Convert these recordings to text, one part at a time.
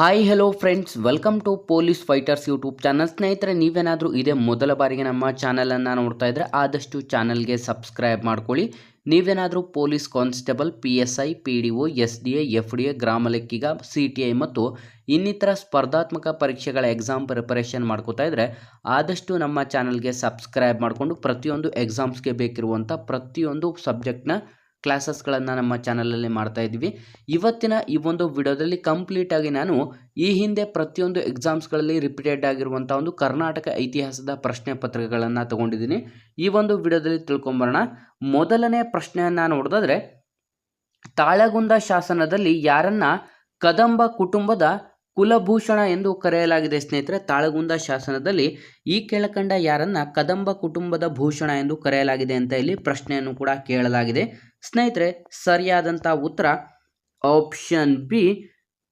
Hi hello friends welcome to police fighters YouTube channel ಸ್ನೇಹಿತರೆ, ನೀವೇನಾದರೂ ಇದೇ ಮೊದಲ ಬಾರಿಗೆ ನಮ್ಮ ಚಾನಲನ್ನು ನೋಡ್ತಾ ಇದ್ದರೆ ಆದಷ್ಟು ಚಾನಲ್ಗೆ ಸಬ್ಸ್ಕ್ರೈಬ್ ಮಾಡ್ಕೊಳ್ಳಿ. ನೀವೇನಾದರೂ police constable P S I P D O S D A F D A ಗ್ರಾಮ ಲೆಕ್ಕಿಗ ಸಿ ಟಿ ಐ ಮತ್ತು ಇನ್ನಿತರ ಸ್ಪರ್ಧಾತ್ಮಕ ಪರೀಕ್ಷೆಗಳ ಎಕ್ಸಾಮ್ ಪ್ರಿಪರೇಷನ್ ಮಾಡ್ಕೋತಾ ಇದ್ದರೆ ಆದಷ್ಟು ನಮ್ಮ ಚಾನಲ್ಗೆ ಸಬ್ಸ್ಕ್ರೈಬ್ ಮಾಡಿಕೊಂಡು ಪ್ರತಿಯೊಂದು ಎಕ್ಸಾಮ್ಸ್ಗೆ ಬೇಕಿರುವಂಥ ಪ್ರತಿಯೊಂದು ಸಬ್ಜೆಕ್ಟ್ನ ಕ್ಲಾಸಸ್ಗಳನ್ನು ನಮ್ಮ ಚಾನಲಲ್ಲಿ ಮಾಡ್ತಾ ಇದ್ವಿ ಇವತ್ತಿನ ಈ ಒಂದು ವಿಡಿಯೋದಲ್ಲಿ ಕಂಪ್ಲೀಟಾಗಿ ನಾನು ಈ ಹಿಂದೆ ಪ್ರತಿಯೊಂದು ಎಕ್ಸಾಮ್ಸ್ಗಳಲ್ಲಿ ರಿಪೀಟೆಡ್ ಆಗಿರುವಂಥ ಒಂದು ಕರ್ನಾಟಕ ಇತಿಹಾಸದ ಪ್ರಶ್ನೆ ಪತ್ರಿಕೆಗಳನ್ನು ತಗೊಂಡಿದ್ದೀನಿ. ಈ ಒಂದು ವಿಡಿಯೋದಲ್ಲಿ ತಿಳ್ಕೊಂಬರೋಣ. ಮೊದಲನೇ ಪ್ರಶ್ನೆಯನ್ನು ನೋಡಿದ್ರೆ ತಾಳಗುಂದ ಶಾಸನದಲ್ಲಿ ಯಾರನ್ನ ಕದಂಬ ಕುಟುಂಬದ ಕುಲಭೂಷಣ ಎಂದು ಕರೆಯಲಾಗಿದೆ ಸ್ನೇಹಿತರೆ. ತಾಳಗುಂದ ಶಾಸನದಲ್ಲಿ ಈ ಕೆಳಕಂಡ ಯಾರನ್ನ ಕದಂಬ ಕುಟುಂಬದ ಭೂಷಣ ಎಂದು ಕರೆಯಲಾಗಿದೆ ಅಂತ ಇಲ್ಲಿ ಪ್ರಶ್ನೆಯನ್ನು ಕೂಡ ಕೇಳಲಾಗಿದೆ. ಸ್ನೇಹಿತರೆ ಸರಿಯಾದಂಥ ಉತ್ತರ ಆಪ್ಷನ್ ಬಿ,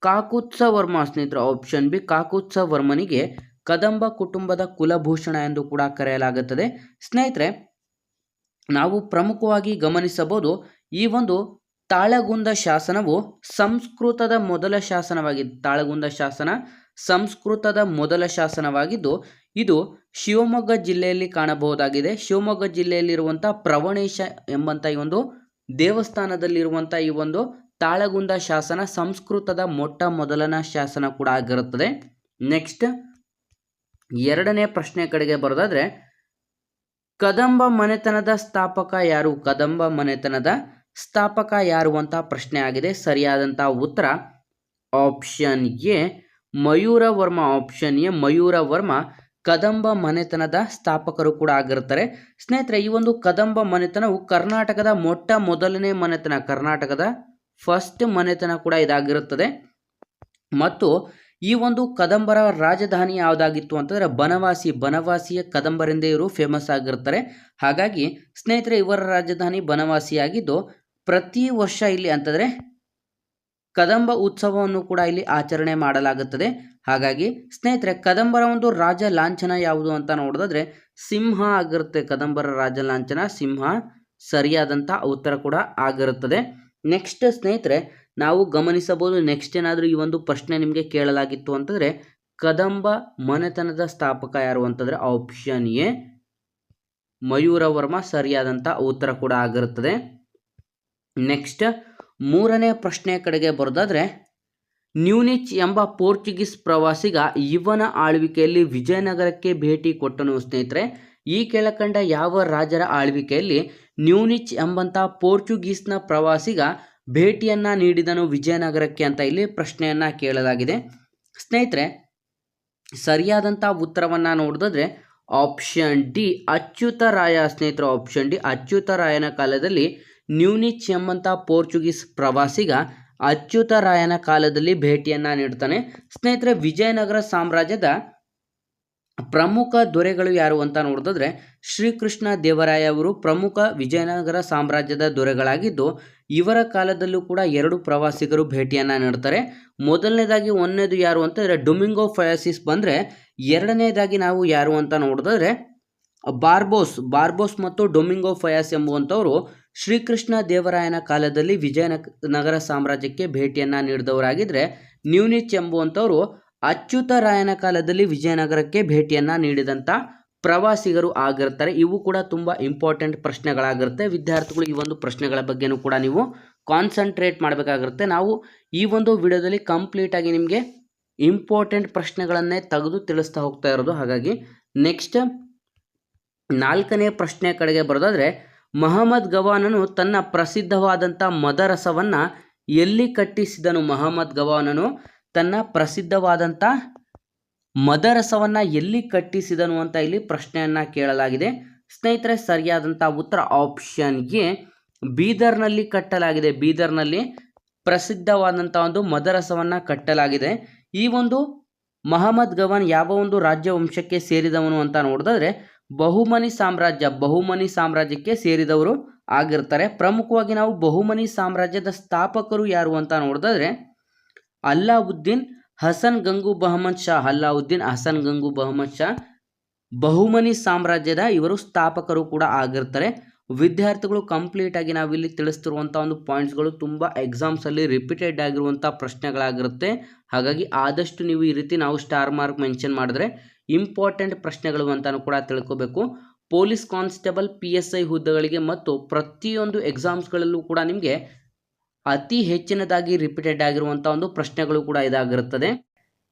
ಕಾಕುತ್ಸ ವರ್ಮ ಸ್ನೇಹಿತರೆ. ಆಪ್ಷನ್ ಬಿ, ಕಾಕುತ್ಸ ವರ್ಮನಿಗೆ ಕದಂಬ ಕುಟುಂಬದ ಕುಲಭೂಷಣ ಎಂದು ಕೂಡ ಕರೆಯಲಾಗುತ್ತದೆ. ಸ್ನೇಹಿತರೆ, ನಾವು ಪ್ರಮುಖವಾಗಿ ಗಮನಿಸಬಹುದು ಈ ಒಂದು ತಾಳಗುಂದ ಶಾಸನವು ಸಂಸ್ಕೃತದ ಮೊದಲ ಶಾಸನವಾಗಿದೆ, ತಾಳಗುಂದ ಶಾಸನ ಸಂಸ್ಕೃತದ ಮೊದಲ ಶಾಸನವಾಗಿದ್ದು, ಇದು ಶಿವಮೊಗ್ಗ ಜಿಲ್ಲೆಯಲ್ಲಿ ಕಾಣಬಹುದಾಗಿದೆ. ಶಿವಮೊಗ್ಗ ಜಿಲ್ಲೆಯಲ್ಲಿರುವಂಥ ಪ್ರವಣೇಶ ಎಂಬಂಥ ಈ ಒಂದು ದೇವಸ್ಥಾನದಲ್ಲಿರುವಂಥ ಈ ಒಂದು ತಾಳಗುಂದ ಶಾಸನ ಸಂಸ್ಕೃತದ ಮೊಟ್ಟ ಮೊದಲನ ಶಾಸನ ಕೂಡ ಆಗಿರುತ್ತದೆ. ನೆಕ್ಸ್ಟ್, ಎರಡನೇ ಪ್ರಶ್ನೆ ಕಡೆಗೆ ಬರೋದಾದ್ರೆ, ಕದಂಬ ಮನೆತನದ ಸ್ಥಾಪಕ ಯಾರು? ಕದಂಬ ಮನೆತನದ ಸ್ಥಾಪಕ ಯಾರು ಅಂತ ಪ್ರಶ್ನೆ ಆಗಿದೆ. ಸರಿಯಾದಂಥ ಉತ್ತರ option A. Mayura Varma option A. Mayura Varma Kadamba ಮನೆತನದ ಸ್ಥಾಪಕರು ಕೂಡ ಆಗಿರ್ತಾರೆ ಸ್ನೇಹಿತರೆ, ಈ ಒಂದು ಕದಂಬ ಮನೆತನವು ಕರ್ನಾಟಕದ ಮೊಟ್ಟ ಮೊದಲನೇ ಮನೆತನ, ಕರ್ನಾಟಕದ ಫಸ್ಟ್ ಮನೆತನ ಕೂಡ ಇದಾಗಿರುತ್ತದೆ. ಮತ್ತು ಈ ಒಂದು ಕದಂಬರ ರಾಜಧಾನಿ ಯಾವುದಾಗಿತ್ತು ಅಂತಂದರೆ ಬನವಾಸಿ, ಬನವಾಸಿಯ ಕದಂಬರಿಂದ ಇವರು ಫೇಮಸ್ ಆಗಿರ್ತಾರೆ ಹಾಗಾಗಿ ಸ್ನೇಹಿತರೆ, ಇವರ ರಾಜಧಾನಿ ಬನವಾಸಿಯಾಗಿದ್ದು ಪ್ರತಿ ವರ್ಷ ಇಲ್ಲಿ ಅಂತಂದರೆ ಕದಂಬ ಉತ್ಸವವನ್ನು ಕೂಡ ಇಲ್ಲಿ ಆಚರಣೆ ಮಾಡಲಾಗುತ್ತದೆ. ಹಾಗಾಗಿ ಸ್ನೇಹಿತರೆ, ಕದಂಬರ ಒಂದು ರಾಜ ಲಾಂಛನ ಯಾವುದು ಅಂತ ನೋಡಿದ್ರೆ ಸಿಂಹ ಆಗಿರುತ್ತೆ. ಕದಂಬರ ರಾಜ ಲಾಂಛನ, ಸಿಂಹ ಸರಿಯಾದಂಥ ಉತ್ತರ ಕೂಡ ಆಗಿರುತ್ತದೆ. ನೆಕ್ಸ್ಟ್ ಸ್ನೇಹಿತರೆ, ನಾವು ಗಮನಿಸಬಹುದು ನೆಕ್ಸ್ಟ್ ಏನಾದರೂ ಈ ಒಂದು ಪ್ರಶ್ನೆ ನಿಮಗೆ ಕೇಳಲಾಗಿತ್ತು ಅಂತಂದರೆ ಕದಂಬ ಮನೆತನದ ಸ್ಥಾಪಕ ಯಾರು ಅಂತಂದರೆ ಆಪ್ಷನ್ ಎ ಮಯೂರವರ್ಮ ಸರಿಯಾದಂಥ ಉತ್ತರ ಕೂಡ ಆಗಿರುತ್ತದೆ. ನೆಕ್ಸ್ಟ್ ಮೂರನೇ ಪ್ರಶ್ನೆ ಕಡೆಗೆ ಬರೋದಾದರೆ, ನ್ಯೂನಿಚ್ ಎಂಬ ಪೋರ್ಚುಗೀಸ್ ಪ್ರವಾಸಿಗ ಇವನ ಆಳ್ವಿಕೆಯಲ್ಲಿ ವಿಜಯನಗರಕ್ಕೆ ಭೇಟಿ ಕೊಟ್ಟನು ಸ್ನೇಹಿತರೆ. ಈ ಕೆಳಕಂಡ ಯಾವ ರಾಜರ ಆಳ್ವಿಕೆಯಲ್ಲಿ ನ್ಯೂನಿಚ್ ಎಂಬಂಥ ಪೋರ್ಚುಗೀಸ್ನ ಪ್ರವಾಸಿಗ ಭೇಟಿಯನ್ನು ನೀಡಿದನು ವಿಜಯನಗರಕ್ಕೆ ಅಂತ ಇಲ್ಲಿ ಪ್ರಶ್ನೆಯನ್ನು ಕೇಳಲಾಗಿದೆ. ಸ್ನೇಹಿತರೆ ಸರಿಯಾದಂಥ ಉತ್ತರವನ್ನು ನೋಡಿದ್ರೆ ಆಪ್ಷನ್ ಡಿ ಅಚ್ಯುತರಾಯ ಸ್ನೇಹಿತರು, ಆಪ್ಷನ್ ಡಿ ಅಚ್ಯುತರಾಯನ ಕಾಲದಲ್ಲಿ ನ್ಯೂನಿಚ್ ಎಂಬಂಥ ಪೋರ್ಚುಗೀಸ್ ಪ್ರವಾಸಿಗ ಅಚ್ಯುತರಾಯನ ಕಾಲದಲ್ಲಿ ಭೇಟಿಯನ್ನು ನೀಡ್ತಾನೆ. ಸ್ನೇಹಿತರೆ, ವಿಜಯನಗರ ಸಾಮ್ರಾಜ್ಯದ ಪ್ರಮುಖ ದೊರೆಗಳು ಯಾರು ಅಂತ ನೋಡಿದ್ರೆ ಶ್ರೀಕೃಷ್ಣ ದೇವರಾಯ ಅವರು ಪ್ರಮುಖ ವಿಜಯನಗರ ಸಾಮ್ರಾಜ್ಯದ ದೊರೆಗಳಾಗಿದ್ದು, ಇವರ ಕಾಲದಲ್ಲೂ ಕೂಡ ಎರಡು ಪ್ರವಾಸಿಗರು ಭೇಟಿಯನ್ನು ನೀಡ್ತಾರೆ. ಮೊದಲನೇದಾಗಿ ಒಂದನೇದು ಯಾರು ಅಂತಂದರೆ ಡೊಮಿಂಗೋ ಫಯಾಸಿಸ್ ಬಂದರೆ, ಎರಡನೇದಾಗಿ ನಾವು ಯಾರು ಅಂತ ನೋಡಿದ್ರೆ ಬಾರ್ಬೋಸ್ ಬಾರ್ಬೋಸ್ ಮತ್ತು ಡೊಮಿಂಗೋ ಫಯಾಸ್ ಎಂಬುವಂಥವರು ಶ್ರೀಕೃಷ್ಣ ದೇವರಾಯನ ಕಾಲದಲ್ಲಿ ವಿಜಯನಗರ ಸಾಮ್ರಾಜ್ಯಕ್ಕೆ ಭೇಟಿಯನ್ನು ನೀಡಿದವರಾಗಿದ್ದರೆ ನ್ಯೂನಿಚ್ ಎಂಬುವಂಥವರು ಅಚ್ಯುತರಾಯನ ಕಾಲದಲ್ಲಿ ವಿಜಯನಗರಕ್ಕೆ ಭೇಟಿಯನ್ನು ನೀಡಿದಂಥ ಪ್ರವಾಸಿಗರು ಆಗಿರ್ತಾರೆ. ಇವು ಕೂಡ ತುಂಬ ಇಂಪಾರ್ಟೆಂಟ್ ಪ್ರಶ್ನೆಗಳಾಗಿರುತ್ತೆ. ವಿದ್ಯಾರ್ಥಿಗಳು ಈ ಒಂದು ಪ್ರಶ್ನೆಗಳ ಬಗ್ಗೆನೂ ಕೂಡ ನೀವು ಕಾನ್ಸಂಟ್ರೇಟ್ ಮಾಡಬೇಕಾಗಿರುತ್ತೆ. ನಾವು ಈ ಒಂದು ವಿಡಿಯೋದಲ್ಲಿ ಕಂಪ್ಲೀಟಾಗಿ ನಿಮಗೆ ಇಂಪಾರ್ಟೆಂಟ್ ಪ್ರಶ್ನೆಗಳನ್ನೇ ತೆಗೆದು ತಿಳಿಸ್ತಾ ಹೋಗ್ತಾ ಇರೋದು. ಹಾಗಾಗಿ ನೆಕ್ಸ್ಟ್ ನಾಲ್ಕನೇ ಪ್ರಶ್ನೆ ಕಡೆಗೆ ಬರೋದಾದರೆ ಮಹಮ್ಮದ್ ಗವಾನನು ತನ್ನ ಪ್ರಸಿದ್ಧವಾದಂಥ ಮದರಸವನ್ನು ಎಲ್ಲಿ ಕಟ್ಟಿಸಿದನು ಮಹಮ್ಮದ್ ಗವಾನನು? ತನ್ನ ಪ್ರಸಿದ್ಧವಾದಂಥ ಮದರಸವನ್ನು ಎಲ್ಲಿ ಕಟ್ಟಿಸಿದನು ಅಂತ ಇಲ್ಲಿ ಪ್ರಶ್ನೆಯನ್ನು ಕೇಳಲಾಗಿದೆ. ಸ್ನೇಹಿತರೆ, ಸರಿಯಾದಂಥ ಉತ್ತರ ಆಪ್ಷನ್ ಎ ಬೀದರ್ನಲ್ಲಿ ಕಟ್ಟಲಾಗಿದೆ. ಬೀದರ್ನಲ್ಲಿ ಪ್ರಸಿದ್ಧವಾದಂಥ ಒಂದು ಮದರಸವನ್ನು ಕಟ್ಟಲಾಗಿದೆ. ಈ ಒಂದು ಮಹಮ್ಮದ್ ಗವಾನ್ ಯಾವ ಒಂದು ರಾಜ್ಯವಂಶಕ್ಕೆ ಸೇರಿದವನು ಅಂತ ನೋಡಿದ್ರೆ ಬಹುಮನಿ ಸಾಮ್ರಾಜ್ಯ, ಬಹುಮನಿ ಸಾಮ್ರಾಜ್ಯಕ್ಕೆ ಸೇರಿದವರು ಆಗಿರ್ತಾರೆ. ಪ್ರಮುಖವಾಗಿ ನಾವು ಬಹುಮನಿ ಸಾಮ್ರಾಜ್ಯದ ಸ್ಥಾಪಕರು ಯಾರು ಅಂತ ನೋಡಿದ್ರೆ ಅಲ್ಲಾವುದ್ದೀನ್, ಹಸನ್ ಗಂಗು ಬಹಮದ್ ಶಾ. ಅಲ್ಲಾವುದ್ದೀನ್, ಹಸನ್ ಗಂಗು ಬಹಮದ್ ಶಾ. ಬಹುಮನಿ ಸಾಮ್ರಾಜ್ಯದ ಇವರು ಸ್ಥಾಪಕರು ಕೂಡ ಆಗಿರ್ತಾರೆ. ವಿದ್ಯಾರ್ಥಿಗಳು ಕಂಪ್ಲೀಟ್ ಆಗಿ ನಾವಿಲ್ಲಿ ತಿಳಿಸ್ತಿರುವಂಥ ಒಂದು ಪಾಯಿಂಟ್ಸ್ಗಳು ತುಂಬ ಎಕ್ಸಾಮ್ಸಲ್ಲಿ ರಿಪೀಟೆಡ್ ಆಗಿರುವಂಥ ಪ್ರಶ್ನೆಗಳಾಗಿರುತ್ತೆ. ಹಾಗಾಗಿ ಆದಷ್ಟು ನೀವು ಈ ರೀತಿ ನಾವು ಸ್ಟಾರ್ ಮಾರ್ಕ್ ಮೆನ್ಷನ್ ಮಾಡಿದ್ರೆ ಇಂಪಾರ್ಟೆಂಟ್ ಪ್ರಶ್ನೆಗಳು ಅಂತಲೂ ಕೂಡ ತಿಳ್ಕೋಬೇಕು. Police constable, P S I ಹುದ್ದೆಗಳಿಗೆ ಮತ್ತು ಪ್ರತಿಯೊಂದು ಎಕ್ಸಾಮ್ಸ್ಗಳಲ್ಲೂ ಕೂಡ ನಿಮಗೆ ಅತಿ ಹೆಚ್ಚಿನದಾಗಿ ರಿಪೀಟೆಡ್ ಆಗಿರುವಂಥ ಒಂದು ಪ್ರಶ್ನೆಗಳು ಕೂಡ ಇದಾಗಿರುತ್ತದೆ.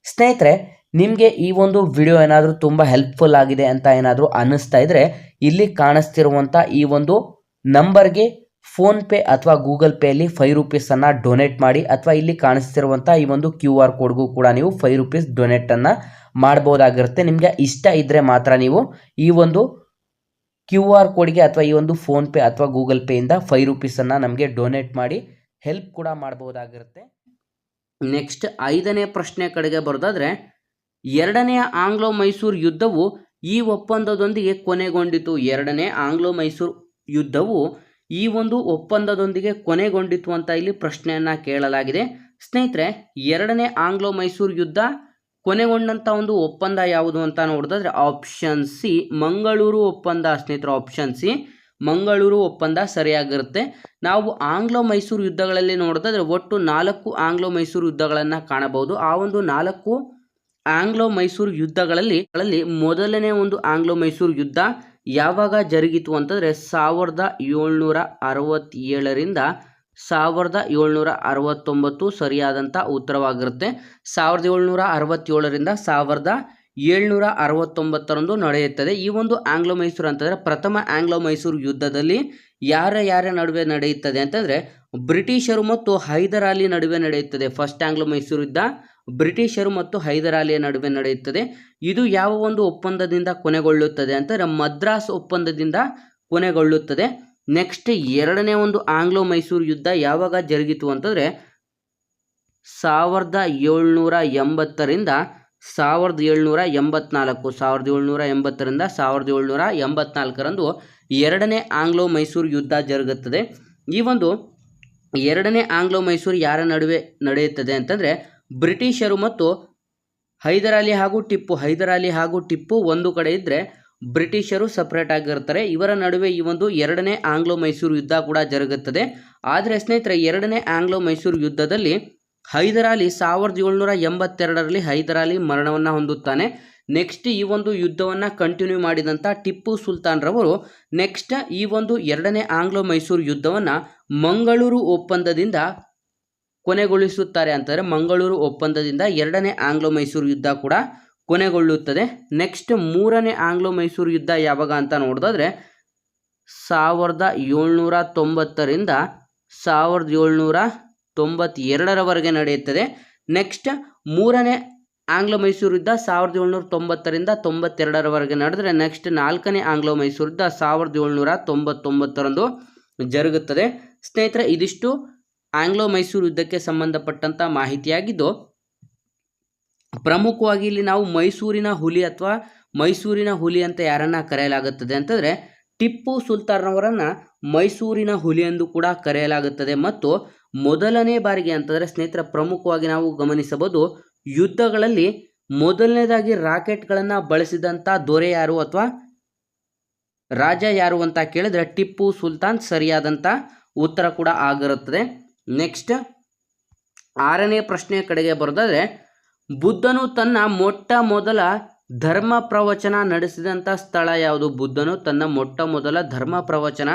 ಸ್ನೇಹಿತರೆ, ನಿಮಗೆ ಈ ಒಂದು ವಿಡಿಯೋ ಏನಾದರೂ ತುಂಬ ಹೆಲ್ಪ್ಫುಲ್ ಆಗಿದೆ ಅಂತ ಏನಾದರೂ ಅನ್ನಿಸ್ತಾ ಇದ್ದರೆ ಇಲ್ಲಿ ಕಾಣಿಸ್ತಿರುವಂಥ ಈ ಒಂದು ನಂಬರ್ಗೆ ಫೋನ್ಪೇ ಅಥವಾ ಗೂಗಲ್ ಪೇಯಲ್ಲಿ ಫೈವ್ ರುಪೀಸನ್ನು ಡೊನೇಟ್ ಮಾಡಿ ಅಥವಾ ಇಲ್ಲಿ ಕಾಣಿಸ್ತಿರುವಂಥ ಈ ಒಂದು ಕ್ಯೂ ಆರ್ ಕೋಡ್ಗೂ ಕೂಡ ನೀವು ಫೈವ್ ರುಪೀಸ್ ಡೊನೇಟನ್ನು ಮಾಡ್ಬೋದಾಗಿರುತ್ತೆ ನಿಮಗೆ ಇಷ್ಟ ಇದ್ದರೆ ಮಾತ್ರ ನೀವು ಈ ಒಂದು ಕ್ಯೂ ಆರ್ ಕೋಡ್ಗೆ ಅಥವಾ ಈ ಒಂದು ಫೋನ್ಪೇ ಅಥವಾ ಗೂಗಲ್ ಪೇಯಿಂದ ಫೈವ್ ರುಪೀಸನ್ನು ನಮಗೆ ಡೊನೇಟ್ ಮಾಡಿ ಹೆಲ್ಪ್ ಕೂಡ ಮಾಡ್ಬೋದಾಗಿರುತ್ತೆ ನೆಕ್ಸ್ಟ್ ಐದನೇ ಪ್ರಶ್ನೆ ಕಡೆಗೆ ಬರೋದಾದರೆ ಎರಡನೆಯ ಆಂಗ್ಲೋ ಮೈಸೂರು ಯುದ್ಧವು ಈ ಒಪ್ಪಂದದೊಂದಿಗೆ ಕೊನೆಗೊಂಡಿತು. ಎರಡನೇ ಆಂಗ್ಲೋ ಮೈಸೂರು ಯುದ್ಧವು ಈ ಒಂದು ಒಪ್ಪಂದದೊಂದಿಗೆ ಕೊನೆಗೊಂಡಿತು ಅಂತ ಇಲ್ಲಿ ಪ್ರಶ್ನೆಯನ್ನು ಕೇಳಲಾಗಿದೆ. ಸ್ನೇಹಿತರೆ, ಎರಡನೇ ಆಂಗ್ಲೋ ಮೈಸೂರು ಯುದ್ಧ ಕೊನೆಗೊಂಡಂಥ ಒಂದು ಒಪ್ಪಂದ ಯಾವುದು ಅಂತ ನೋಡಿದ್ರೆ ಆಪ್ಷನ್ ಸಿ ಮಂಗಳೂರು ಒಪ್ಪಂದ ಸ್ನೇಹಿತರೆ ಆಪ್ಷನ್ ಸಿ ಮಂಗಳೂರು ಒಪ್ಪಂದ ಸರಿಯಾಗಿರುತ್ತೆ. ನಾವು ಆಂಗ್ಲೋ ಮೈಸೂರು ಯುದ್ಧಗಳಲ್ಲಿ ನೋಡಿದ್ರೆ ಒಟ್ಟು ನಾಲ್ಕು ಆಂಗ್ಲೋ ಮೈಸೂರು ಯುದ್ಧಗಳನ್ನು ಕಾಣಬಹುದು. ಆ ಒಂದು ನಾಲ್ಕು ಆಂಗ್ಲೋ ಮೈಸೂರು ಯುದ್ಧಗಳಲ್ಲಿ ಗಳಲ್ಲಿ ಮೊದಲನೇ ಒಂದು ಆಂಗ್ಲೋ ಮೈಸೂರು ಯುದ್ಧ ಯಾವಾಗ ಜರುಗಿತು ಅಂತಂದರೆ ಸಾವಿರದ ಏಳ್ನೂರ ಅರವತ್ತೇಳರಿಂದ ಸಾವಿರದ ಏಳ್ನೂರ ಅರವತ್ತೊಂಬತ್ತು ಸರಿಯಾದಂಥ ಉತ್ತರವಾಗಿರುತ್ತೆ. ಸಾವಿರದ ಏಳ್ನೂರ ಅರವತ್ತೇಳರಿಂದ ಸಾವಿರದ ಏಳ್ನೂರ ಅರವತ್ತೊಂಬತ್ತರಂದು ನಡೆಯುತ್ತದೆ. ಈ ಒಂದು ಆಂಗ್ಲೋ ಮೈಸೂರು ಅಂತಂದರೆ ಪ್ರಥಮ ಆಂಗ್ಲೋ ಮೈಸೂರು ಯುದ್ಧದಲ್ಲಿ ಯಾರ ಯಾರ ನಡುವೆ ನಡೆಯುತ್ತದೆ ಅಂತಂದರೆ ಬ್ರಿಟಿಷರು ಮತ್ತು ಹೈದರಾಲಿ ನಡುವೆ ನಡೆಯುತ್ತದೆ. ಫಸ್ಟ್ ಆಂಗ್ಲೋ ಮೈಸೂರು ಯುದ್ಧ ಬ್ರಿಟಿಷರು ಮತ್ತು ಹೈದರಾಲಿಯ ನಡುವೆ ನಡೆಯುತ್ತದೆ. ಇದು ಯಾವ ಒಂದು ಒಪ್ಪಂದದಿಂದ ಕೊನೆಗೊಳ್ಳುತ್ತದೆ ಅಂತಂದರೆ ಮದ್ರಾಸ್ ಒಪ್ಪಂದದಿಂದ ಕೊನೆಗೊಳ್ಳುತ್ತದೆ. ನೆಕ್ಸ್ಟ್ ಎರಡನೇ ಒಂದು ಆಂಗ್ಲೋ ಮೈಸೂರು ಯುದ್ಧ ಯಾವಾಗ ಜರುಗಿತು ಅಂತಂದರೆ ಸಾವಿರದ ಏಳ್ನೂರ ಎಂಬತ್ತರಿಂದ ಸಾವಿರದ ಏಳ್ನೂರ ಎಂಬತ್ನಾಲ್ಕು, ಸಾವಿರದ ಏಳ್ನೂರ ಎಂಬತ್ತರಿಂದ ಸಾವಿರದ ಏಳ್ನೂರ ಎಂಬತ್ನಾಲ್ಕರಂದು ಎರಡನೇ ಆಂಗ್ಲೋ ಮೈಸೂರು ಯುದ್ಧ ಜರುಗುತ್ತದೆ. ಈ ಒಂದು ಎರಡನೇ ಆಂಗ್ಲೋ ಮೈಸೂರು ಯಾರ ನಡುವೆ ನಡೆಯುತ್ತದೆ ಅಂತಂದರೆ ಬ್ರಿಟಿಷರು ಮತ್ತು ಹೈದರಾಲಿ ಹಾಗೂ ಟಿಪ್ಪು, ಹೈದರಾಲಿ ಹಾಗೂ ಟಿಪ್ಪು ಒಂದು ಕಡೆ ಇದ್ದರೆ ಬ್ರಿಟಿಷರು ಸಪ್ರೇಟ್ ಆಗಿರ್ತಾರೆ. ಇವರ ನಡುವೆ ಈ ಒಂದು ಎರಡನೇ ಆಂಗ್ಲೋ ಮೈಸೂರು ಯುದ್ಧ ಕೂಡ ಜರುಗುತ್ತದೆ. ಆದರೆ ಸ್ನೇಹಿತರೆ, ಎರಡನೇ ಆಂಗ್ಲೋ ಮೈಸೂರು ಯುದ್ಧದಲ್ಲಿ ಹೈದರಾಲಿ ಸಾವಿರದ ಏಳ್ನೂರ ಎಂಬತ್ತೆರಡರಲ್ಲಿ ಹೈದರಾಲಿ ಮರಣವನ್ನು ಹೊಂದುತ್ತಾನೆ. ನೆಕ್ಸ್ಟ್ ಈ ಒಂದು ಯುದ್ಧವನ್ನು ಕಂಟಿನ್ಯೂ ಮಾಡಿದಂಥ ಟಿಪ್ಪು ಸುಲ್ತಾನ್ರವರು ನೆಕ್ಸ್ಟ್ ಈ ಒಂದು ಎರಡನೇ ಆಂಗ್ಲೋ ಮೈಸೂರು ಯುದ್ಧವನ್ನು ಮಂಗಳೂರು ಒಪ್ಪಂದದಿಂದ ಕೊನೆಗೊಳಿಸುತ್ತಾರೆ ಅಂತಂದರೆ ಮಂಗಳೂರು ಒಪ್ಪಂದದಿಂದ ಎರಡನೇ ಆಂಗ್ಲೋ ಮೈಸೂರು ಯುದ್ಧ ಕೂಡ ಕೊನೆಗೊಳ್ಳುತ್ತದೆ. ನೆಕ್ಸ್ಟ್ ಮೂರನೇ ಆಂಗ್ಲೋ ಮೈಸೂರು ಯುದ್ಧ ಯಾವಾಗ ಅಂತ ನೋಡಿದ್ರೆ ಸಾವಿರದ ಏಳ್ನೂರ ತೊಂಬತ್ತರಿಂದ ಸಾವಿರದ ಏಳ್ನೂರ ತೊಂಬತ್ತೆರಡರವರೆಗೆ ನಡೆಯುತ್ತದೆ. ನೆಕ್ಸ್ಟ್ ಮೂರನೇ ಆಂಗ್ಲೋ ಮೈಸೂರು ಯುದ್ಧ ಸಾವಿರದ ಏಳ್ನೂರ ತೊಂಬತ್ತರಿಂದ ತೊಂಬತ್ತೆರಡರವರೆಗೆ ನಡೆದರೆ ನೆಕ್ಸ್ಟ್ ನಾಲ್ಕನೇ ಆಂಗ್ಲೋ ಮೈಸೂರು ಯುದ್ಧ ಸಾವಿರದ ಏಳ್ನೂರ ತೊಂಬತ್ತೊಂಬತ್ತರಂದು ಜರುಗುತ್ತದೆ. ಸ್ನೇಹಿತರೆ, ಇದಿಷ್ಟು ಆಂಗ್ಲೋ ಮೈಸೂರು ಯುದ್ಧಕ್ಕೆ ಸಂಬಂಧಪಟ್ಟಂಥ ಮಾಹಿತಿಯಾಗಿದ್ದು, ಪ್ರಮುಖವಾಗಿ ಇಲ್ಲಿ ನಾವು ಮೈಸೂರಿನ ಹುಲಿ ಅಥವಾ ಮೈಸೂರಿನ ಹುಲಿ ಅಂತ ಯಾರನ್ನ ಕರೆಯಲಾಗುತ್ತದೆ ಅಂತಂದರೆ, ಟಿಪ್ಪು ಸುಲ್ತಾನ್ರವರನ್ನು ಮೈಸೂರಿನ ಹುಲಿ ಎಂದು ಕೂಡ ಕರೆಯಲಾಗುತ್ತದೆ. ಮತ್ತು ಮೊದಲನೇ ಬಾರಿಗೆ ಅಂತಂದರೆ ಸ್ನೇಹಿತರ, ಪ್ರಮುಖವಾಗಿ ನಾವು ಗಮನಿಸಬಹುದು, ಯುದ್ಧಗಳಲ್ಲಿ ಮೊದಲನೇದಾಗಿ ರಾಕೆಟ್ಗಳನ್ನು ಬಳಸಿದಂಥ ದೊರೆ ಯಾರು ಅಥವಾ ರಾಜ ಯಾರು ಅಂತ ಕೇಳಿದ್ರೆ, ಟಿಪ್ಪು ಸುಲ್ತಾನ್ ಸರಿಯಾದಂಥ ಉತ್ತರ ಕೂಡ ಆಗಿರುತ್ತದೆ. ನೆಕ್ಸ್ಟ್ ಆರನೇ ಪ್ರಶ್ನೆಯ ಕಡೆಗೆ ಬರೋದಾದರೆ, ಬುದ್ಧನು ತನ್ನ ಮೊಟ್ಟ ಮೊದಲ ಧರ್ಮ ಪ್ರವಚನ ನಡೆಸಿದಂಥ ಸ್ಥಳ ಯಾವುದು? ಬುದ್ಧನು ತನ್ನ ಮೊಟ್ಟ ಮೊದಲ ಧರ್ಮ ಪ್ರವಚನ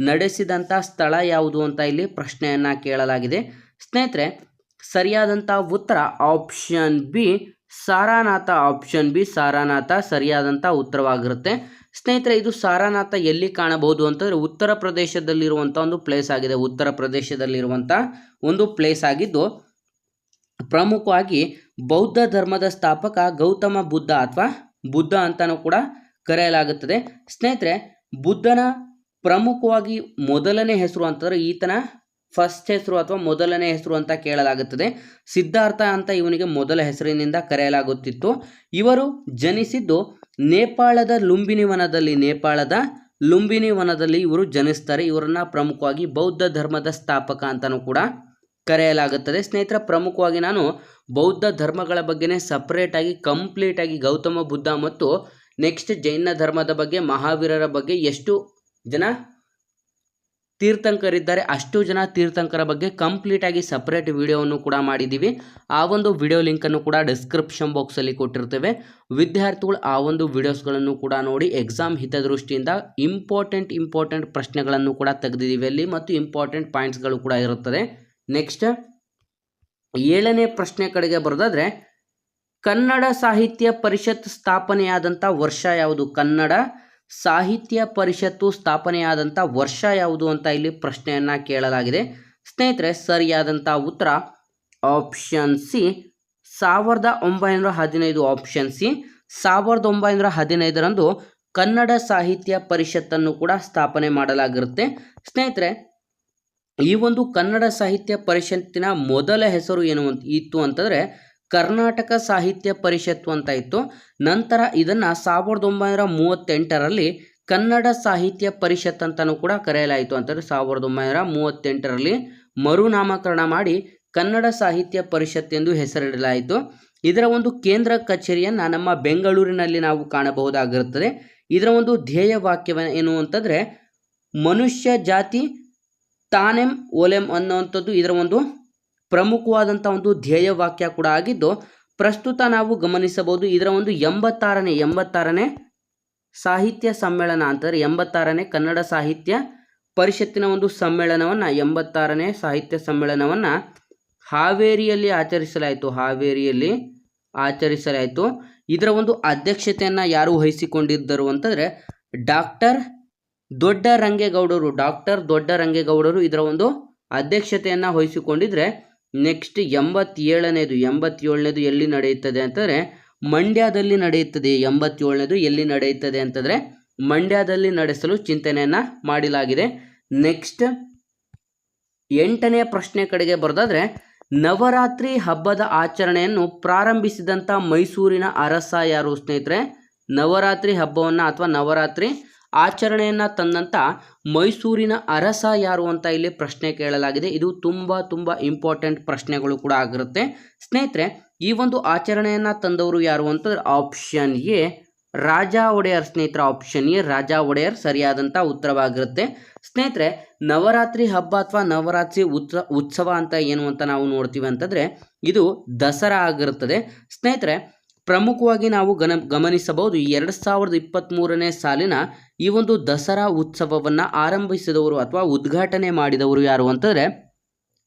ನಡೆಸಿದಂಥ ಸ್ಥಳ ಯಾವುದು ಅಂತ ಇಲ್ಲಿ ಪ್ರಶ್ನೆಯನ್ನು ಕೇಳಲಾಗಿದೆ. ಸ್ನೇಹಿತರೆ ಸರಿಯಾದಂಥ ಉತ್ತರ option B Sarnath option B Sarnath ಸರಿಯಾದಂಥ ಉತ್ತರವಾಗಿರುತ್ತೆ. ಸ್ನೇಹಿತರೆ, ಇದು ಸಾರಾನಾಥ ಎಲ್ಲಿ ಕಾಣಬಹುದು ಅಂತಂದರೆ ಉತ್ತರ ಪ್ರದೇಶದಲ್ಲಿರುವಂಥ ಒಂದು ಪ್ಲೇಸ್ ಆಗಿದೆ. ಉತ್ತರ ಪ್ರದೇಶದಲ್ಲಿರುವಂಥ ಒಂದು ಪ್ಲೇಸ್ ಆಗಿದ್ದು, ಪ್ರಮುಖವಾಗಿ ಬೌದ್ಧ ಧರ್ಮದ ಸ್ಥಾಪಕ ಗೌತಮ ಬುದ್ಧ ಅಥವಾ ಬುದ್ಧ ಅಂತಲೂ ಕೂಡ ಕರೆಯಲಾಗುತ್ತದೆ. ಸ್ನೇಹಿತರೆ, ಬುದ್ಧನ ಪ್ರಮುಖವಾಗಿ ಮೊದಲನೇ ಹೆಸರು ಅಂತಂದರೆ ಈತನ ಫಸ್ಟ್ ಹೆಸರು ಅಥವಾ ಮೊದಲನೇ ಹೆಸರು ಅಂತ ಕೇಳಲಾಗುತ್ತದೆ. ಸಿದ್ಧಾರ್ಥ ಅಂತ ಇವನಿಗೆ ಮೊದಲ ಹೆಸರಿನಿಂದ ಕರೆಯಲಾಗುತ್ತಿತ್ತು. ಇವರು ಜನಿಸಿದ್ದು ನೇಪಾಳದ ಲುಂಬಿನಿ ವನದಲ್ಲಿ, ನೇಪಾಳದ ಲುಂಬಿನಿ ವನದಲ್ಲಿ ಇವರು ಜನಿಸ್ತಾರೆ. ಇವರನ್ನ ಪ್ರಮುಖವಾಗಿ ಬೌದ್ಧ ಧರ್ಮದ ಸ್ಥಾಪಕ ಅಂತಲೂ ಕೂಡ ಕರೆಯಲಾಗುತ್ತದೆ. ಸ್ನೇಹಿತರ, ಪ್ರಮುಖವಾಗಿ ನಾನು ಬೌದ್ಧ ಧರ್ಮಗಳ ಬಗ್ಗೆನೇ ಸಪ್ರೇಟಾಗಿ ಕಂಪ್ಲೀಟಾಗಿ ಗೌತಮ ಬುದ್ಧ ಮತ್ತು ನೆಕ್ಸ್ಟ್ ಜೈನ ಧರ್ಮದ ಬಗ್ಗೆ, ಮಹಾವೀರರ ಬಗ್ಗೆ ಎಷ್ಟು ಜನ ತೀರ್ಥಂಕರಿದ್ದಾರೆ. ಅಷ್ಟು ಜನ ತೀರ್ಥಂಕರ ಬಗ್ಗೆ ಕಂಪ್ಲೀಟ್ ಆಗಿ ಸಪ್ರೇಟ್ ವಿಡಿಯೋವನ್ನು ಕೂಡ ಮಾಡಿದ್ದೀವಿ. ಆ ಒಂದು ವಿಡಿಯೋ ಲಿಂಕನ್ನು ಕೂಡ ಡಿಸ್ಕ್ರಿಪ್ಷನ್ ಬಾಕ್ಸಲ್ಲಿ ಕೊಟ್ಟಿರ್ತೇವೆ. ವಿದ್ಯಾರ್ಥಿಗಳು ಆ ಒಂದು ವಿಡಿಯೋಸ್ಗಳನ್ನು ಕೂಡ ನೋಡಿ ಎಕ್ಸಾಮ್ ಹಿತದೃಷ್ಟಿಯಿಂದ ಇಂಪಾರ್ಟೆಂಟ್ ಇಂಪಾರ್ಟೆಂಟ್ ಪ್ರಶ್ನೆಗಳನ್ನು ಕೂಡ ತೆಗೆದಿದ್ದೀವಿ ಅಲ್ಲಿ ಮತ್ತು ಇಂಪಾರ್ಟೆಂಟ್ ಪಾಯಿಂಟ್ಸ್ಗಳು ಕೂಡ ಇರುತ್ತದೆ. ನೆಕ್ಸ್ಟ್ ಏಳನೇ ಪ್ರಶ್ನೆ ಕಡೆಗೆ ಬರೋದಾದರೆ, ಕನ್ನಡ ಸಾಹಿತ್ಯ ಪರಿಷತ್ ಸ್ಥಾಪನೆಯಾದಂಥ ವರ್ಷ ಯಾವುದು? ಕನ್ನಡ ಸಾಹಿತ್ಯ ಪರಿಷತ್ತು ಸ್ಥಾಪನೆಯಾದಂಥ ವರ್ಷ ಯಾವುದು ಅಂತ ಇಲ್ಲಿ ಪ್ರಶ್ನೆಯನ್ನು ಕೇಳಲಾಗಿದೆ. ಸ್ನೇಹಿತರೆ, ಸರಿಯಾದಂಥ ಉತ್ತರ ಆಪ್ಷನ್ ಸಿ. ಸಾವಿರದ ಒಂಬೈನೂರ ಹದಿನೈದು ಆಪ್ಷನ್ ಸಿ. ಸಾವಿರದ ಒಂಬೈನೂರ ಹದಿನೈದರಂದು ಕನ್ನಡ ಸಾಹಿತ್ಯ ಪರಿಷತ್ತನ್ನು ಕೂಡ ಸ್ಥಾಪನೆ ಮಾಡಲಾಗಿರುತ್ತೆ. ಸ್ನೇಹಿತರೆ, ಈ ಒಂದು ಕನ್ನಡ ಸಾಹಿತ್ಯ ಪರಿಷತ್ತಿನ ಮೊದಲ ಹೆಸರು ಏನು ಅಂತ ಇತ್ತು ಅಂತಂದರೆ ಕರ್ನಾಟಕ ಸಾಹಿತ್ಯ ಪರಿಷತ್ತು ಅಂತ ಇತ್ತು. ನಂತರ ಇದನ್ನು ಸಾವಿರದ ಒಂಬೈನೂರ ಮೂವತ್ತೆಂಟರಲ್ಲಿ ಕನ್ನಡ ಸಾಹಿತ್ಯ ಪರಿಷತ್ ಅಂತಲೂ ಕೂಡ ಕರೆಯಲಾಯಿತು. ಅಂತಂದರೆ ಸಾವಿರದ ಒಂಬೈನೂರ ಮೂವತ್ತೆಂಟರಲ್ಲಿ ಮರುನಾಮಕರಣ ಮಾಡಿ ಕನ್ನಡ ಸಾಹಿತ್ಯ ಪರಿಷತ್ ಎಂದು ಹೆಸರಿಡಲಾಯಿತು. ಇದರ ಒಂದು ಕೇಂದ್ರ ಕಚೇರಿಯನ್ನು ನಮ್ಮ ಬೆಂಗಳೂರಿನಲ್ಲಿ ನಾವು ಕಾಣಬಹುದಾಗಿರುತ್ತದೆ. ಇದರ ಒಂದು ಧ್ಯೇಯ ವಾಕ್ಯ ಏನು ಅಂತಂದರೆ, ಮನುಷ್ಯ ಜಾತಿ ತಾನೆಂ ಓಲೆಂ ಅನ್ನುವಂಥದ್ದು ಇದರ ಒಂದು ಪ್ರಮುಖವಾದಂಥ ಒಂದು ಧ್ಯೇಯ ವಾಕ್ಯ ಕೂಡ ಆಗಿದ್ದು, ಪ್ರಸ್ತುತ ನಾವು ಗಮನಿಸಬಹುದು ಇದರ ಒಂದು ಎಂಬತ್ತಾರನೇ ಎಂಬತ್ತಾರನೇ ಸಾಹಿತ್ಯ ಸಮ್ಮೇಳನ ಅಂತಂದರೆ ಎಂಬತ್ತಾರನೇ ಕನ್ನಡ ಸಾಹಿತ್ಯ ಪರಿಷತ್ತಿನ ಒಂದು ಸಮ್ಮೇಳನವನ್ನು, ಎಂಬತ್ತಾರನೇ ಸಾಹಿತ್ಯ ಸಮ್ಮೇಳನವನ್ನು ಹಾವೇರಿಯಲ್ಲಿ ಆಚರಿಸಲಾಯಿತು ಹಾವೇರಿಯಲ್ಲಿ ಆಚರಿಸಲಾಯಿತು. ಇದರ ಒಂದು ಅಧ್ಯಕ್ಷತೆಯನ್ನು ಯಾರು ವಹಿಸಿಕೊಂಡಿದ್ದರು ಅಂತಂದರೆ ಡಾಕ್ಟರ್ ದೊಡ್ಡ ರಂಗೇಗೌಡರು ಡಾಕ್ಟರ್ ದೊಡ್ಡ ರಂಗೇಗೌಡರು ಇದರ ಒಂದು ಅಧ್ಯಕ್ಷತೆಯನ್ನು ವಹಿಸಿಕೊಂಡಿದ್ರೆ ನೆಕ್ಸ್ಟ್ ಎಂಬತ್ತೇಳನೇದು ಎಂಬತ್ತೇಳನೇದು ಎಲ್ಲಿ ನಡೆಯುತ್ತದೆ ಅಂತಂದರೆ, ಮಂಡ್ಯದಲ್ಲಿ ನಡೆಯುತ್ತದೆ. ಎಂಬತ್ತೇಳನೇದು ಎಲ್ಲಿ ನಡೆಯುತ್ತದೆ ಅಂತಂದರೆ, ಮಂಡ್ಯದಲ್ಲಿ ನಡೆಸಲು ಚಿಂತನೆಯನ್ನು ಮಾಡಲಾಗಿದೆ. ನೆಕ್ಸ್ಟ್ ಎಂಟನೇ ಪ್ರಶ್ನೆ ಕಡೆಗೆ ಬರೆದಾದರೆ, ನವರಾತ್ರಿ ಹಬ್ಬದ ಆಚರಣೆಯನ್ನು ಪ್ರಾರಂಭಿಸಿದಂಥ ಮೈಸೂರಿನ ಅರಸ ಯಾರು ಸ್ನೇಹಿತರೆ? ನವರಾತ್ರಿ ಹಬ್ಬವನ್ನು ಅಥವಾ ನವರಾತ್ರಿ ಆಚರಣೆಯನ್ನು ತಂದಂಥ ಮೈಸೂರಿನ ಅರಸ ಯಾರು ಅಂತ ಇಲ್ಲಿ ಪ್ರಶ್ನೆ ಕೇಳಲಾಗಿದೆ. ಇದು ತುಂಬ ತುಂಬ ಇಂಪಾರ್ಟೆಂಟ್ ಪ್ರಶ್ನೆಗಳು ಕೂಡ ಆಗಿರುತ್ತೆ. ಸ್ನೇಹಿತರೆ, ಈ ಒಂದು ಆಚರಣೆಯನ್ನು ತಂದವರು ಯಾರು ಅಂತಂದ್ರೆ ಆಪ್ಷನ್ ಎ ರಾಜ ಒಡೆಯರ್ ಸ್ನೇಹಿತರ. ಆಪ್ಷನ್ ಎ ರಾಜ ಒಡೆಯರ್ ಸರಿಯಾದಂಥ ಉತ್ತರವಾಗಿರುತ್ತೆ. ಸ್ನೇಹಿತರೆ, ನವರಾತ್ರಿ ಹಬ್ಬ ಅಥವಾ ನವರಾತ್ರಿ ಉತ್ಸ, ಉತ್ಸವ ಅಂತ ಏನು ಅಂತ ನಾವು ನೋಡ್ತೀವಿ ಅಂತಂದರೆ ಇದು ದಸರಾ ಆಗಿರುತ್ತದೆ. ಸ್ನೇಹಿತರೆ ಪ್ರಮುಖವಾಗಿ ನಾವು ಗನ, ಗಮನಿಸಬಹುದು ಎರಡು ಸಾವಿರದ ಇಪ್ಪತ್ತ್ಮೂರನೇ ಸಾಲಿನ ಈ ಒಂದು ದಸರಾ ಉತ್ಸವವನ್ನು ಆರಂಭಿಸಿದವರು ಅಥವಾ ಉದ್ಘಾಟನೆ ಮಾಡಿದವರು ಯಾರು ಅಂತಂದರೆ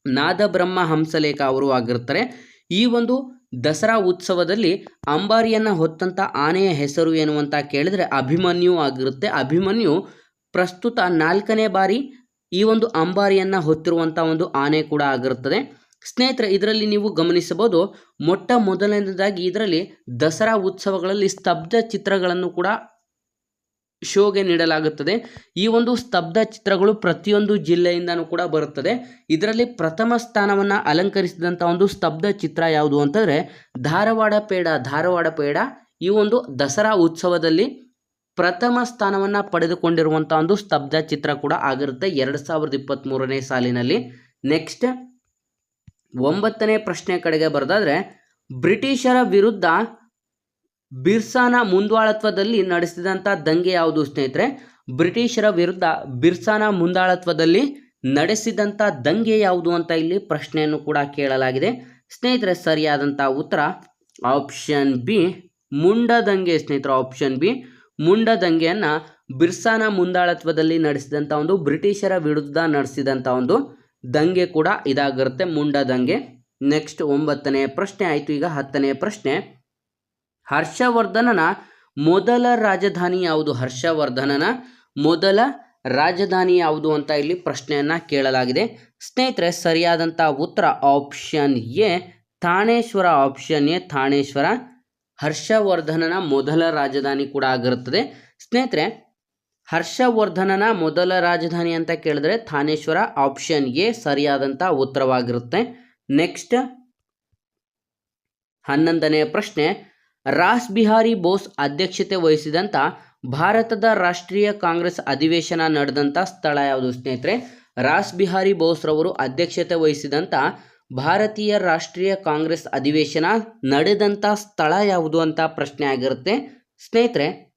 ನಾದಬ್ರಹ್ಮ ಹಂಸಲೇಖ ಅವರು ಆಗಿರ್ತಾರೆ. ಈ ಒಂದು ದಸರಾ ಉತ್ಸವದಲ್ಲಿ ಅಂಬಾರಿಯನ್ನು ಹೊತ್ತಂಥ ಆನೆಯ ಹೆಸರು ಏನು ಅಂತ ಕೇಳಿದರೆ ಅಭಿಮನ್ಯು ಆಗಿರುತ್ತೆ. ಅಭಿಮನ್ಯು ಪ್ರಸ್ತುತ ನಾಲ್ಕನೇ ಬಾರಿ ಈ ಒಂದು ಅಂಬಾರಿಯನ್ನು ಹೊತ್ತಿರುವಂಥ ಒಂದು ಆನೆ ಕೂಡ ಆಗಿರುತ್ತದೆ ಸ್ನೇಹಿತರೆ, ಇದರಲ್ಲಿ ನೀವು ಗಮನಿಸಬಹುದು, ಮೊಟ್ಟ ಮೊದಲನೇದಾಗಿ ಇದರಲ್ಲಿ ದಸರಾ ಉತ್ಸವಗಳಲ್ಲಿ ಸ್ತಬ್ಧ ಚಿತ್ರಗಳನ್ನು ಕೂಡ ಶೋಗೆ ನೀಡಲಾಗುತ್ತದೆ. ಈ ಒಂದು ಸ್ತಬ್ಧ ಚಿತ್ರಗಳು ಪ್ರತಿಯೊಂದು ಜಿಲ್ಲೆಯಿಂದನೂ ಕೂಡ ಬರುತ್ತದೆ. ಇದರಲ್ಲಿ ಪ್ರಥಮ ಸ್ಥಾನವನ್ನು ಅಲಂಕರಿಸಿದಂಥ ಒಂದು ಸ್ತಬ್ಧ ಚಿತ್ರ ಯಾವುದು ಅಂತಂದರೆ, ಧಾರವಾಡ ಪೇಡ ಧಾರವಾಡ ಪೇಡ. ಈ ಒಂದು ದಸರಾ ಉತ್ಸವದಲ್ಲಿ ಪ್ರಥಮ ಸ್ಥಾನವನ್ನು ಪಡೆದುಕೊಂಡಿರುವಂಥ ಒಂದು ಸ್ತಬ್ಧ ಚಿತ್ರ ಕೂಡ ಆಗಿರುತ್ತೆ ಎರಡು ಸಾವಿರದ ಸಾಲಿನಲ್ಲಿ. ನೆಕ್ಸ್ಟ್ ಒಂಬತ್ತನೇ ಪ್ರಶ್ನೆ ಕಡೆಗೆ ಬರೆದಾದರೆ, ಬ್ರಿಟಿಷರ ವಿರುದ್ಧ ಬಿರ್ಸಾನ ಮುಂದಾಳತ್ವದಲ್ಲಿ ನಡೆಸಿದಂಥ ದಂಗೆ ಯಾವುದು ಸ್ನೇಹಿತರೆ? ಬ್ರಿಟಿಷರ ವಿರುದ್ಧ ಬಿರ್ಸಾನ ಮುಂದಾಳತ್ವದಲ್ಲಿ ನಡೆಸಿದಂಥ ದಂಗೆ ಯಾವುದು ಅಂತ ಇಲ್ಲಿ ಪ್ರಶ್ನೆಯನ್ನು ಕೂಡ ಕೇಳಲಾಗಿದೆ. ಸ್ನೇಹಿತರೆ ಸರಿಯಾದಂಥ ಉತ್ತರ ಆಪ್ಷನ್ ಬಿ, ಮುಂಡ ದಂಗೆ ಸ್ನೇಹಿತರೆ, ಆಪ್ಷನ್ ಬಿ. ಮುಂಡ ದಂಗೆಯನ್ನು ಬಿರ್ಸಾನ ಮುಂದಾಳತ್ವದಲ್ಲಿ ನಡೆಸಿದಂಥ ಒಂದು, ಬ್ರಿಟಿಷರ ವಿರುದ್ಧ ನಡೆಸಿದಂಥ ಒಂದು ದಂಗೆ ಕೂಡ ಇದಾಗಿರುತ್ತೆ, ಮುಂಡ ದಂಗೆ. ನೆಕ್ಸ್ಟ್ ಒಂಬತ್ತನೇ ಪ್ರಶ್ನೆ ಆಯಿತು, ಈಗ ಹತ್ತನೇ ಪ್ರಶ್ನೆ. ಹರ್ಷವರ್ಧನನ ಮೊದಲ ರಾಜಧಾನಿ ಯಾವುದು? ಹರ್ಷವರ್ಧನನ ಮೊದಲ ರಾಜಧಾನಿ ಯಾವುದು ಅಂತ ಇಲ್ಲಿ ಪ್ರಶ್ನೆಯನ್ನು ಕೇಳಲಾಗಿದೆ. ಸ್ನೇಹಿತರೆ ಸರಿಯಾದಂಥ ಉತ್ತರ option A Thaneshwar option A Thaneshwar ಹರ್ಷವರ್ಧನನ ಮೊದಲ ರಾಜಧಾನಿ ಕೂಡ ಆಗಿರುತ್ತದೆ. ಸ್ನೇಹಿತರೆ ಹರ್ಷವರ್ಧನನ ಮೊದಲ ರಾಜಧಾನಿ ಅಂತ ಕೇಳಿದ್ರೆ ಥಾನೇಶ್ವರ ಆಪ್ಷನ್ ಎ ಸರಿಯಾದಂಥ ಉತ್ತರವಾಗಿರುತ್ತೆ. ನೆಕ್ಸ್ಟ್ ಹನ್ನೊಂದನೇ ಪ್ರಶ್ನೆ, ರಾಸ್ ಬಿಹಾರಿ ಬೋಸ್ ಅಧ್ಯಕ್ಷತೆ ವಹಿಸಿದಂಥ ಭಾರತದ ರಾಷ್ಟ್ರೀಯ ಕಾಂಗ್ರೆಸ್ ಅಧಿವೇಶನ ನಡೆದಂಥ ಸ್ಥಳ ಯಾವುದು ಸ್ನೇಹಿತರೆ? ರಾಸ್ ಬಿಹಾರಿ ಬೋಸ್ರವರು ಅಧ್ಯಕ್ಷತೆ ವಹಿಸಿದಂಥ ಭಾರತೀಯ ರಾಷ್ಟ್ರೀಯ ಕಾಂಗ್ರೆಸ್ ಅಧಿವೇಶನ ನಡೆದಂಥ ಸ್ಥಳ ಯಾವುದು ಅಂತ ಪ್ರಶ್ನೆ ಆಗಿರುತ್ತೆ. ಸ್ನೇಹಿತರೆ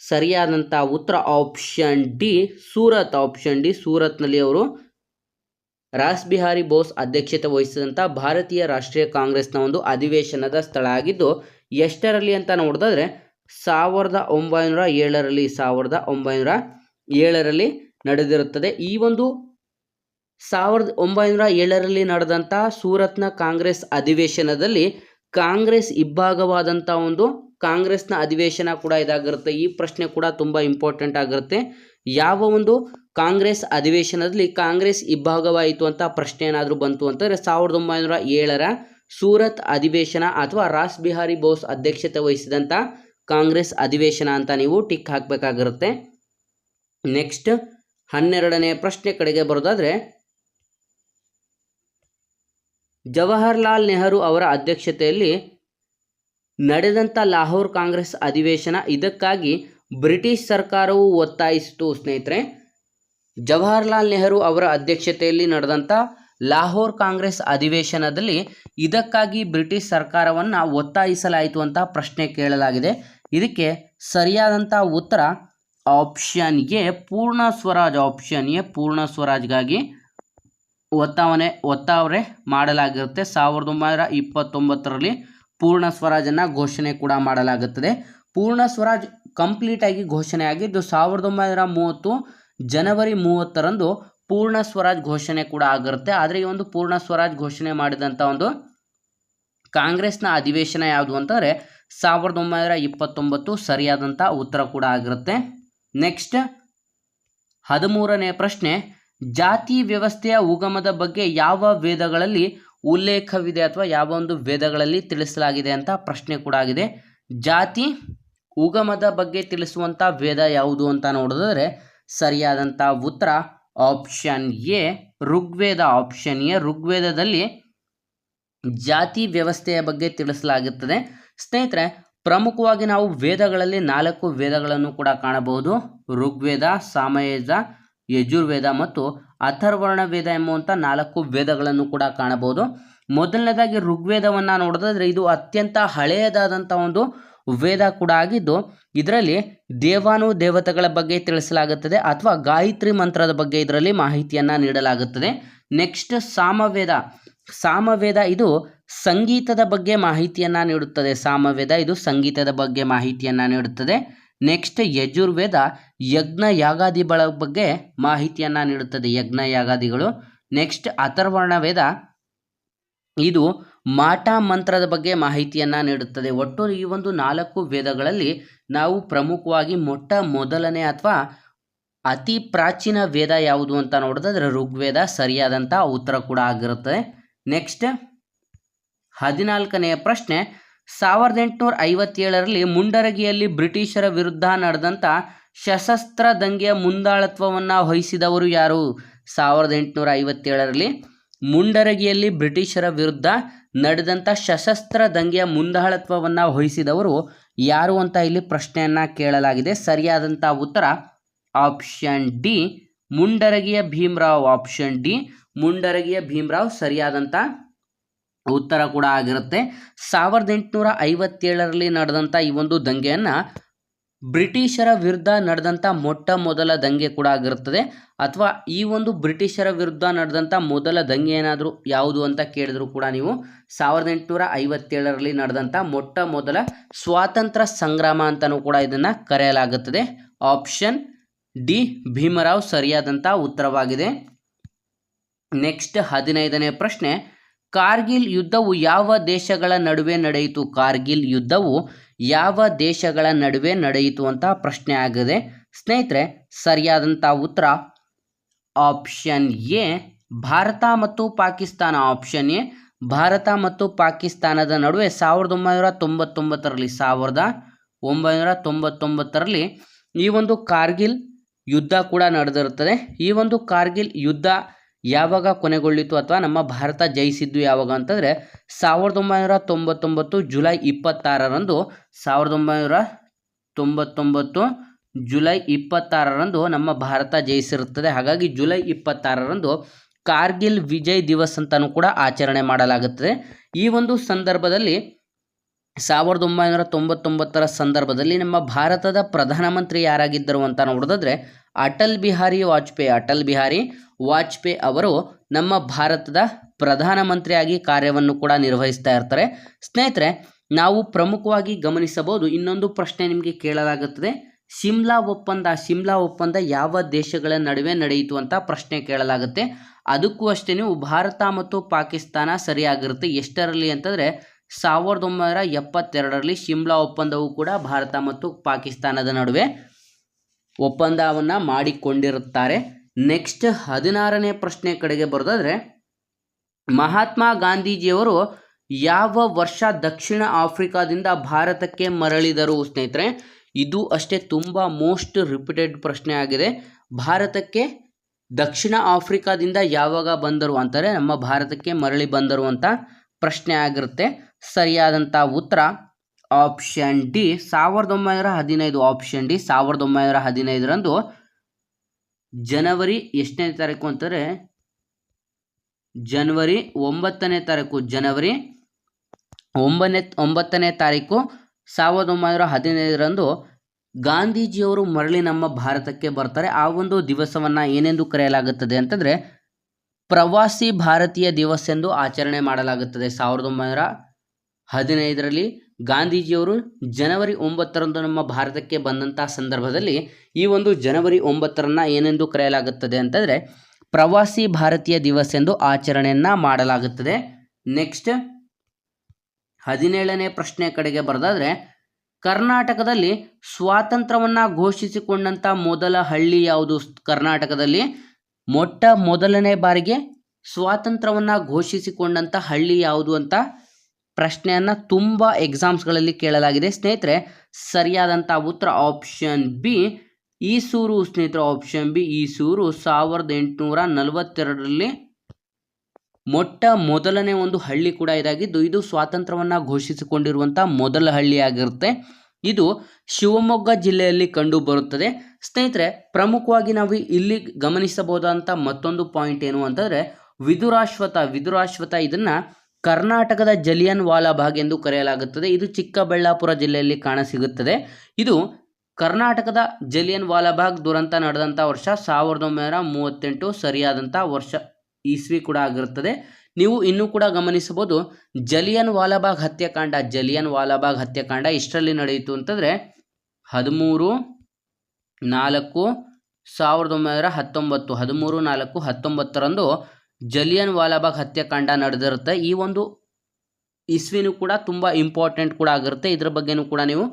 ಸರಿಯಾದಂಥ ಉತ್ತರ option D Surat option D ಸೂರತ್ನಲ್ಲಿ ಅವರು ರಾಸ್ ಬಿಹಾರಿ ಬೋಸ್ ಅಧ್ಯಕ್ಷತೆ ವಹಿಸಿದಂಥ ಭಾರತೀಯ ರಾಷ್ಟ್ರೀಯ ಕಾಂಗ್ರೆಸ್ನ ಒಂದು ಅಧಿವೇಶನದ ಸ್ಥಳ ಆಗಿದ್ದು, ಎಷ್ಟರಲ್ಲಿ ಅಂತ ನೋಡಿದ್ರೆ ಸಾವಿರದ ಒಂಬೈನೂರ ಏಳರಲ್ಲಿ, ಸಾವಿರದ ಒಂಬೈನೂರ ಏಳರಲ್ಲಿ ನಡೆದಿರುತ್ತದೆ. ಈ ಒಂದು ಸಾವಿರದ ಒಂಬೈನೂರ ಏಳರಲ್ಲಿ ನಡೆದಂಥ ಸೂರತ್ನ ಕಾಂಗ್ರೆಸ್ ಅಧಿವೇಶನದಲ್ಲಿ ಕಾಂಗ್ರೆಸ್ ಇಬ್ಬಾಗವಾದಂಥ ಒಂದು ಕಾಂಗ್ರೆಸ್ನ ಅಧಿವೇಶನ ಕೂಡ ಇದಾಗಿರುತ್ತೆ. ಈ ಪ್ರಶ್ನೆ ಕೂಡ ತುಂಬ ಇಂಪಾರ್ಟೆಂಟ್ ಆಗಿರುತ್ತೆ. ಯಾವ ಒಂದು ಕಾಂಗ್ರೆಸ್ ಅಧಿವೇಶನದಲ್ಲಿ ಕಾಂಗ್ರೆಸ್ ಇಬ್ಬಾಗವಾಯಿತು ಅಂತ ಪ್ರಶ್ನೆ ಏನಾದರೂ ಬಂತು ಅಂತಂದರೆ ಸಾವಿರದ ಒಂಬೈನೂರ ಏಳರ ಸೂರತ್ ಅಧಿವೇಶನ ಅಥವಾ ರಾಸ್ ಬಿಹಾರಿ ಬೋಸ್ ಅಧ್ಯಕ್ಷತೆ ವಹಿಸಿದಂಥ ಕಾಂಗ್ರೆಸ್ ಅಧಿವೇಶನ ಅಂತ ನೀವು ಟಿಕ್ ಹಾಕಬೇಕಾಗಿರುತ್ತೆ. ನೆಕ್ಸ್ಟ್ ಹನ್ನೆರಡನೇ ಪ್ರಶ್ನೆ ಕಡೆಗೆ ಬರೋದಾದರೆ, ಜವಾಹರ್ಲಾಲ್ ನೆಹರು ಅವರ ಅಧ್ಯಕ್ಷತೆಯಲ್ಲಿ ನಡೆದಂಥ ಲಾಹೋರ್ ಕಾಂಗ್ರೆಸ್ ಅಧಿವೇಶನ. ಇದಕ್ಕಾಗಿ ಬ್ರಿಟಿಷ್ ಸರ್ಕಾರವು ಒತ್ತಾಯಿಸಿತು ಸ್ನೇಹಿತರೆ. ಜವಾಹರ್ಲಾಲ್ ನೆಹರು ಅವರ ಅಧ್ಯಕ್ಷತೆಯಲ್ಲಿ ನಡೆದಂಥ ಲಾಹೋರ್ ಕಾಂಗ್ರೆಸ್ ಅಧಿವೇಶನದಲ್ಲಿ ಇದಕ್ಕಾಗಿ ಬ್ರಿಟಿಷ್ ಸರ್ಕಾರವನ್ನು ಒತ್ತಾಯಿಸಲಾಯಿತು ಅಂತ ಪ್ರಶ್ನೆ ಕೇಳಲಾಗಿದೆ. ಇದಕ್ಕೆ ಸರಿಯಾದಂಥ ಉತ್ತರ ಆಪ್ಷನ್ ಎ, ಪೂರ್ಣ ಸ್ವರಾಜ್ ಆಪ್ಷನ್ ಎ, ಪೂರ್ಣ ಸ್ವರಾಜ್ಗಾಗಿ ಒತ್ತಾವನೆ ಒತ್ತಾವರೆ ಮಾಡಲಾಗಿರುತ್ತೆ. ಸಾವಿರದ ಒಂಬೈನೂರ ಇಪ್ಪತ್ತೊಂಬತ್ತರಲ್ಲಿ ಪೂರ್ಣ ಸ್ವರಾಜನ್ನು ಘೋಷಣೆ ಕೂಡ ಮಾಡಲಾಗುತ್ತದೆ. ಪೂರ್ಣ ಸ್ವರಾಜ್ ಕಂಪ್ಲೀಟಾಗಿ ಘೋಷಣೆ ಆಗಿದ್ದು, ಸಾವಿರದ ಒಂಬೈನೂರ ಮೂವತ್ತು ಜನವರಿ ಮೂವತ್ತರಂದು ಪೂರ್ಣ ಸ್ವರಾಜ್ ಘೋಷಣೆ ಕೂಡ ಆಗಿರುತ್ತೆ. ಆದರೆ ಈ ಒಂದು ಪೂರ್ಣ ಸ್ವರಾಜ್ ಘೋಷಣೆ ಮಾಡಿದಂಥ ಒಂದು ಕಾಂಗ್ರೆಸ್ನ ಅಧಿವೇಶನ ಯಾವುದು ಅಂತಂದರೆ, ಸಾವಿರದ ಒಂಬೈನೂರ ಇಪ್ಪತ್ತೊಂಬತ್ತು ಸರಿಯಾದಂಥ ಉತ್ತರ ಕೂಡ ಆಗಿರುತ್ತೆ. ನೆಕ್ಸ್ಟ್, ಹದಿಮೂರನೇ ಪ್ರಶ್ನೆ, ಜಾತಿ ವ್ಯವಸ್ಥೆಯ ಉಗಮದ ಬಗ್ಗೆ ಯಾವ ವೇದಗಳಲ್ಲಿ ಉಲ್ಲೇಖವಿದೆ ಅಥವಾ ಯಾವ ಒಂದು ವೇದಗಳಲ್ಲಿ ತಿಳಿಸಲಾಗಿದೆ ಅಂತ ಪ್ರಶ್ನೆ ಕೂಡ ಆಗಿದೆ. ಜಾತಿ ಉಗಮದ ಬಗ್ಗೆ ತಿಳಿಸುವಂಥ ವೇದ ಯಾವುದು ಅಂತ ನೋಡಿದ್ರೆ ಸರಿಯಾದಂಥ ಉತ್ತರ option A, Rigveda option A. ಋಗ್ವೇದದಲ್ಲಿ ಜಾತಿ ವ್ಯವಸ್ಥೆಯ ಬಗ್ಗೆ ತಿಳಿಸಲಾಗುತ್ತದೆ. ಸ್ನೇಹಿತರೆ, ಪ್ರಮುಖವಾಗಿ ನಾವು ವೇದಗಳಲ್ಲಿ ನಾಲ್ಕು ವೇದಗಳನ್ನು ಕೂಡ ಕಾಣಬಹುದು. ಋಗ್ವೇದ ಸಾಮಯೇಜ ಯಜುರ್ವೇದ ಮತ್ತು ಅಥರ್ವರ್ಣ ವೇದ ಎಂಬುವಂಥ ನಾಲ್ಕು ವೇದಗಳನ್ನು ಕೂಡ ಕಾಣಬಹುದು. ಮೊದಲನೇದಾಗಿ ಋಗ್ವೇದವನ್ನು ನೋಡೋದಾದರೆ ಇದು ಅತ್ಯಂತ ಹಳೆಯದಾದಂಥ ಒಂದು ವೇದ ಕೂಡ ಆಗಿದ್ದು, ಇದರಲ್ಲಿ ದೇವಾನು ದೇವತೆಗಳ ಬಗ್ಗೆ ತಿಳಿಸಲಾಗುತ್ತದೆ ಅಥವಾ ಗಾಯತ್ರಿ ಮಂತ್ರದ ಬಗ್ಗೆ ಇದರಲ್ಲಿ ಮಾಹಿತಿಯನ್ನು ನೀಡಲಾಗುತ್ತದೆ. ನೆಕ್ಸ್ಟ್ ಸಾಮವೇದ. ಸಾಮವೇದ ಇದು ಸಂಗೀತದ ಬಗ್ಗೆ ಮಾಹಿತಿಯನ್ನು ನೀಡುತ್ತದೆ. ಸಾಮವೇದ ಇದು ಸಂಗೀತದ ಬಗ್ಗೆ ಮಾಹಿತಿಯನ್ನು ನೀಡುತ್ತದೆ. ನೆಕ್ಸ್ಟ್ ಯಜುರ್ವೇದ ಯಜ್ಞ ಯಾಗಾದಿಗಳ ಬಗ್ಗೆ ಮಾಹಿತಿಯನ್ನು ನೀಡುತ್ತದೆ. ಯಜ್ಞ ಯಾಗಾದಿಗಳು. ನೆಕ್ಸ್ಟ್ ಅಥರ್ವರ್ಣ ವೇದ. ಇದು ಮಾಟ ಮಂತ್ರದ ಬಗ್ಗೆ ಮಾಹಿತಿಯನ್ನು ನೀಡುತ್ತದೆ. ಒಟ್ಟು ಈ ಒಂದು ನಾಲ್ಕು ವೇದಗಳಲ್ಲಿ ನಾವು ಪ್ರಮುಖವಾಗಿ ಮೊಟ್ಟ ಮೊದಲನೇ ಅಥವಾ ಅತಿ ಪ್ರಾಚೀನ ವೇದ ಯಾವುದು ಅಂತ ನೋಡಿದ್ರೆ ಋಗ್ವೇದ ಸರಿಯಾದಂಥ ಉತ್ತರ ಕೂಡ ಆಗಿರುತ್ತದೆ. ನೆಕ್ಸ್ಟ್ ಹದಿನಾಲ್ಕನೆಯ ಪ್ರಶ್ನೆ ಸಾವಿರದ ಎಂಟುನೂರ ಐವತ್ತೇಳರಲ್ಲಿ ಮುಂಡರಗಿಯಲ್ಲಿ ಬ್ರಿಟಿಷರ ವಿರುದ್ಧ ನಡೆದಂಥ ಸಶಸ್ತ್ರ ದಂಗೆಯ ಮುಂದಾಳತ್ವವನ್ನು ವಹಿಸಿದವರು ಯಾರು? ಸಾವಿರದ ಎಂಟುನೂರ ಐವತ್ತೇಳರಲ್ಲಿ ಮುಂಡರಗಿಯಲ್ಲಿ ಬ್ರಿಟಿಷರ ವಿರುದ್ಧ ನಡೆದಂಥ ಸಶಸ್ತ್ರ ದಂಗೆಯ ಮುಂದಾಳತ್ವವನ್ನು ವಹಿಸಿದವರು ಯಾರು ಅಂತ ಇಲ್ಲಿ ಪ್ರಶ್ನೆಯನ್ನು ಕೇಳಲಾಗಿದೆ. ಸರಿಯಾದಂಥ ಉತ್ತರ ಆಪ್ಷನ್ ಡಿ ಮುಂಡರಗಿಯ ಭೀಮರಾವ್. ಆಪ್ಷನ್ ಡಿ ಮುಂಡರಗಿಯ ಭೀಮರಾವ್. ಸರಿಯಾದಂಥ ಉತ್ತರ ಕೂಡ ಆಗಿರುತ್ತೆ. ಸಾವಿರದ ಎಂಟುನೂರ ಐವತ್ತೇಳರಲ್ಲಿ ನಡೆದಂಥ ಈ ಒಂದು ದಂಗೆಯನ್ನು ಬ್ರಿಟಿಷರ ವಿರುದ್ಧ ನಡೆದಂಥ ಮೊಟ್ಟ ಮೊದಲ ದಂಗೆ ಕೂಡ ಆಗಿರುತ್ತದೆ. ಅಥವಾ ಈ ಒಂದು ಬ್ರಿಟಿಷರ ವಿರುದ್ಧ ನಡೆದಂಥ ಮೊದಲ ದಂಗೆ ಏನಾದರೂ ಯಾವುದು ಅಂತ ಕೇಳಿದ್ರು ಕೂಡ ನೀವು ಸಾವಿರದ ಎಂಟುನೂರ ಐವತ್ತೇಳರಲ್ಲಿ ನಡೆದಂಥ ಮೊಟ್ಟ ಮೊದಲ ಸ್ವಾತಂತ್ರ್ಯ ಸಂಗ್ರಾಮ ಅಂತಲೂ ಕೂಡ ಇದನ್ನು ಕರೆಯಲಾಗುತ್ತದೆ. ಆಪ್ಷನ್ ಡಿ, ಭೀಮರಾವ್ ಸರಿಯಾದಂಥ ಉತ್ತರವಾಗಿದೆ. ನೆಕ್ಸ್ಟ್ ಹದಿನೈದನೇ ಪ್ರಶ್ನೆ ಕಾರ್ಗಿಲ್ ಯುದ್ಧವು ಯಾವ ದೇಶಗಳ ನಡುವೆ ನಡೆಯಿತು? ಕಾರ್ಗಿಲ್ ಯುದ್ಧವು ಯಾವ ದೇಶಗಳ ನಡುವೆ ನಡೆಯಿತು ಅಂತ ಪ್ರಶ್ನೆ ಆಗಿದೆ. ಸ್ನೇಹಿತರೆ, ಸರಿಯಾದಂಥ ಉತ್ತರ ಆಪ್ಷನ್ ಎ, ಭಾರತ ಮತ್ತು ಪಾಕಿಸ್ತಾನ. ಆಪ್ಷನ್ ಎ, ಭಾರತ ಮತ್ತು ಪಾಕಿಸ್ತಾನದ ನಡುವೆ ಸಾವಿರದ ಒಂಬೈನೂರ ತೊಂಬತ್ತೊಂಬತ್ತರಲ್ಲಿ, ಸಾವಿರದ ಒಂಬೈನೂರ ತೊಂಬತ್ತೊಂಬತ್ತರಲ್ಲಿ ಈ ಒಂದು ಕಾರ್ಗಿಲ್ ಯುದ್ಧ ಕೂಡ ನಡೆದಿರುತ್ತದೆ. ಈ ಒಂದು ಕಾರ್ಗಿಲ್ ಯುದ್ಧ ಯಾವಾಗ ಕೊನೆಗೊಳ್ಳಿತು ಅಥವಾ ನಮ್ಮ ಭಾರತ ಜಯಿಸಿದ್ದು ಯಾವಾಗ ಅಂತಂದರೆ ಸಾವಿರದ ಒಂಬೈನೂರ ತೊಂಬತ್ತೊಂಬತ್ತು ಜುಲೈ ಇಪ್ಪತ್ತಾರರಂದು, ಸಾವಿರದ ಒಂಬೈನೂರ ತೊಂಬತ್ತೊಂಬತ್ತು ಜುಲೈ ಇಪ್ಪತ್ತಾರರಂದು ನಮ್ಮ ಭಾರತ ಜಯಿಸಿರುತ್ತದೆ. ಹಾಗಾಗಿ ಜುಲೈ ಇಪ್ಪತ್ತಾರರಂದು ಕಾರ್ಗಿಲ್ ವಿಜಯ್ ದಿವಸ್ ಅಂತಲೂ ಕೂಡ ಆಚರಣೆ ಮಾಡಲಾಗುತ್ತದೆ. ಈ ಒಂದು ಸಂದರ್ಭದಲ್ಲಿ, ಸಾವಿರದ ಒಂಬೈನೂರ ತೊಂಬತ್ತೊಂಬತ್ತರ ಸಂದರ್ಭದಲ್ಲಿ ನಮ್ಮ ಭಾರತದ ಪ್ರಧಾನಮಂತ್ರಿ ಯಾರಾಗಿದ್ದರು ಅಂತ ನೋಡೋದಾದ್ರೆ ಅಟಲ್ ಬಿಹಾರಿ ವಾಜಪೇಯಿ. ಅಟಲ್ ಬಿಹಾರಿ ವಾಜಪೇಯಿ ಅವರು ನಮ್ಮ ಭಾರತದ ಪ್ರಧಾನಮಂತ್ರಿಯಾಗಿ ಕಾರ್ಯವನ್ನು ಕೂಡ ನಿರ್ವಹಿಸ್ತಾ ಇರ್ತಾರೆ. ಸ್ನೇಹಿತರೆ, ನಾವು ಪ್ರಮುಖವಾಗಿ ಗಮನಿಸಬಹುದು ಇನ್ನೊಂದು ಪ್ರಶ್ನೆ ನಿಮಗೆ ಕೇಳಲಾಗುತ್ತದೆ. ಶಿಮ್ಲಾ ಒಪ್ಪಂದ ಶಿಮ್ಲಾ ಒಪ್ಪಂದ ಯಾವ ದೇಶಗಳ ನಡುವೆ ನಡೆಯಿತು ಅಂತ ಪ್ರಶ್ನೆ ಕೇಳಲಾಗುತ್ತೆ. ಅದಕ್ಕೂ ಅಷ್ಟೇ ನೀವು ಭಾರತ ಮತ್ತು ಪಾಕಿಸ್ತಾನ ಸರಿಯಾಗಿರುತ್ತೆ ಎಷ್ಟರಲ್ಲಿ ಅಂತಂದರೆ ಸಾವಿರದ ಒಂಬೈನೂರ ಎಪ್ಪತ್ತೆರಡರಲ್ಲಿ ಶಿಮ್ಲಾ ಒಪ್ಪಂದವು ಕೂಡ ಭಾರತ ಮತ್ತು ಪಾಕಿಸ್ತಾನದ ನಡುವೆ ಒಪ್ಪಂದವನ್ನು ಮಾಡಿಕೊಂಡಿರುತ್ತಾರೆ. ನೆಕ್ಸ್ಟ್ ಹದಿನಾರನೇ ಪ್ರಶ್ನೆ ಕಡೆಗೆ ಬರೋದಾದರೆ, ಮಹಾತ್ಮ ಗಾಂಧೀಜಿಯವರು ಯಾವ ವರ್ಷ ದಕ್ಷಿಣ ಆಫ್ರಿಕಾದಿಂದ ಭಾರತಕ್ಕೆ ಮರಳಿದರು ಸ್ನೇಹಿತರೆ? ಇದು ಅಷ್ಟೇ ತುಂಬ ಮೋಸ್ಟ್ ರಿಪೀಟೆಡ್ ಪ್ರಶ್ನೆ ಆಗಿದೆ. ಭಾರತಕ್ಕೆ ದಕ್ಷಿಣ ಆಫ್ರಿಕಾದಿಂದ ಯಾವಾಗ ಬಂದರು ಅಂತಾರೆ? ನಮ್ಮ ಭಾರತಕ್ಕೆ ಮರಳಿ ಬಂದರು ಅಂತ ಪ್ರಶ್ನೆ ಆಗಿರುತ್ತೆ. ಸರಿಯಾದಂಥ ಉತ್ತರ ಆಪ್ಷನ್ ಡಿ ಸಾವಿರದ ಒಂಬೈನೂರ ಹದಿನೈದು. ಆಪ್ಷನ್ ಡಿ ಸಾವಿರದ ಒಂಬೈನೂರ ಹದಿನೈದರಂದು ಜನವರಿ ಎಷ್ಟನೇ ತಾರೀಕು ಅಂತಂದರೆ ಜನವರಿ ಒಂಬತ್ತನೇ ತಾರೀಕು, ಜನವರಿ ಒಂಬನೇ ಒಂಬತ್ತನೇ ತಾರೀಕು ಸಾವಿರದ ಒಂಬೈನೂರ ಹದಿನೈದರಂದು ಗಾಂಧೀಜಿಯವರು ಮರಳಿ ನಮ್ಮ ಭಾರತಕ್ಕೆ ಬರ್ತಾರೆ. ಆ ಒಂದು ದಿವಸವನ್ನು ಏನೆಂದು ಕರೆಯಲಾಗುತ್ತದೆ ಅಂತಂದರೆ, ಪ್ರವಾಸಿ ಭಾರತೀಯ ದಿವಸ ಎಂದು ಆಚರಣೆ ಮಾಡಲಾಗುತ್ತದೆ. ಸಾವಿರದ ಒಂಬೈನೂರ ಹದಿನೈದರಲ್ಲಿ ಗಾಂಧೀಜಿಯವರು ಜನವರಿ ಒಂಬತ್ತರಂದು ನಮ್ಮ ಭಾರತಕ್ಕೆ ಬಂದಂಥ ಸಂದರ್ಭದಲ್ಲಿ ಈ ಒಂದು ಜನವರಿ ಒಂಬತ್ತರನ್ನು ಏನೆಂದು ಕರೆಯಲಾಗುತ್ತದೆ ಅಂತಂದರೆ ಪ್ರವಾಸಿ ಭಾರತೀಯ ದಿವಸ ಎಂದು ಆಚರಣೆಯನ್ನು ಮಾಡಲಾಗುತ್ತದೆ. ನೆಕ್ಸ್ಟ್ ಹದಿನೇಳನೇ ಪ್ರಶ್ನೆ ಕಡೆಗೆ ಬರೆದಾದರೆ, ಕರ್ನಾಟಕದಲ್ಲಿ ಸ್ವಾತಂತ್ರ್ಯವನ್ನು ಘೋಷಿಸಿಕೊಂಡಂಥ ಮೊದಲ ಹಳ್ಳಿ ಯಾವುದು ಕರ್ನಾಟಕದಲ್ಲಿ? ಮೊಟ್ಟ ಮೊದಲನೇ ಬಾರಿಗೆ ಸ್ವಾತಂತ್ರ್ಯವನ್ನು ಘೋಷಿಸಿಕೊಂಡಂಥ ಹಳ್ಳಿ ಯಾವುದು ಅಂತ ಪ್ರಶ್ನೆಯನ್ನು ತುಂಬ ಎಕ್ಸಾಮ್ಸ್ಗಳಲ್ಲಿ ಕೇಳಲಾಗಿದೆ. ಸ್ನೇಹಿತರೆ ಸರಿಯಾದಂಥ ಉತ್ತರ ಆಪ್ಷನ್ ಬಿ ಈಸೂರು ಸ್ನೇಹಿತರೆ ಆಪ್ಷನ್ ಬಿ ಈಸೂರು ಸಾವಿರದ ಎಂಟುನೂರ ನಲವತ್ತೆರಡರಲ್ಲಿ ಮೊಟ್ಟ ಮೊದಲನೇ ಒಂದು ಹಳ್ಳಿ ಕೂಡ ಇದಾಗಿದ್ದು, ಇದು ಸ್ವಾತಂತ್ರ್ಯವನ್ನು ಘೋಷಿಸಿಕೊಂಡಿರುವಂಥ ಮೊದಲ ಹಳ್ಳಿಯಾಗಿರುತ್ತೆ. ಇದು ಶಿವಮೊಗ್ಗ ಜಿಲ್ಲೆಯಲ್ಲಿ ಕಂಡು ಬರುತ್ತದೆ ಸ್ನೇಹಿತರೆ, ಪ್ರಮುಖವಾಗಿ ನಾವು ಇಲ್ಲಿ ಗಮನಿಸಬಹುದಾದಂಥ ಮತ್ತೊಂದು ಪಾಯಿಂಟ್ ಏನು ಅಂತಂದರೆ, ವಿದುರಾಶ್ವತ ವಿದುರಾಶ್ವತ ಇದನ್ನು ಕರ್ನಾಟಕದ ಜಲಿಯನ್ ವಾಲಾಬಾಗ್ ಎಂದು ಕರೆಯಲಾಗುತ್ತದೆ. ಇದು ಚಿಕ್ಕಬಳ್ಳಾಪುರ ಜಿಲ್ಲೆಯಲ್ಲಿ ಕಾಣಸಿಗುತ್ತದೆ. ಇದು ಕರ್ನಾಟಕದ ಜಲಿಯನ್ ವಾಲಾಬಾಗ್ ದುರಂತ ನಡೆದಂಥ ವರ್ಷ. ಸಾವಿರದ ಒಂಬೈನೂರ ಮೂವತ್ತೆಂಟು ಸರಿಯಾದಂಥ ವರ್ಷ ಇಸ್ವಿ ಕೂಡ ಆಗಿರುತ್ತದೆ. ನೀವು ಇನ್ನೂ ಕೂಡ ಗಮನಿಸಬಹುದು ಜಲಿಯನ್ ವಾಲಾಬಾಗ್ ಹತ್ಯಾಕಾಂಡ ಜಲಿಯನ್ ವಾಲಾಬಾಗ್ ಹತ್ಯಾಕಾಂಡ ಇಷ್ಟರಲ್ಲಿ ನಡೆಯಿತು ಅಂತಂದರೆ ಹದಿಮೂರು ನಾಲ್ಕು ಸಾವಿರದ ಒಂಬೈನೂರ ಹತ್ತೊಂಬತ್ತು, ಹದಿಮೂರು ನಾಲ್ಕು ಹತ್ತೊಂಬತ್ತರಂದು ಜಲಿಯನ್ ವಾಲಾಬಾಗ್ ಹತ್ಯಾಕಾಂಡ ನಡೆದಿರುತ್ತೆ. ಈ ಒಂದು ಇಸ್ವಿನೂ ಕೂಡ ತುಂಬ ಇಂಪಾರ್ಟೆಂಟ್ ಕೂಡ ಆಗಿರುತ್ತೆ. ಇದ್ರ ಬಗ್ಗೆನೂ ಕೂಡ ನೀವು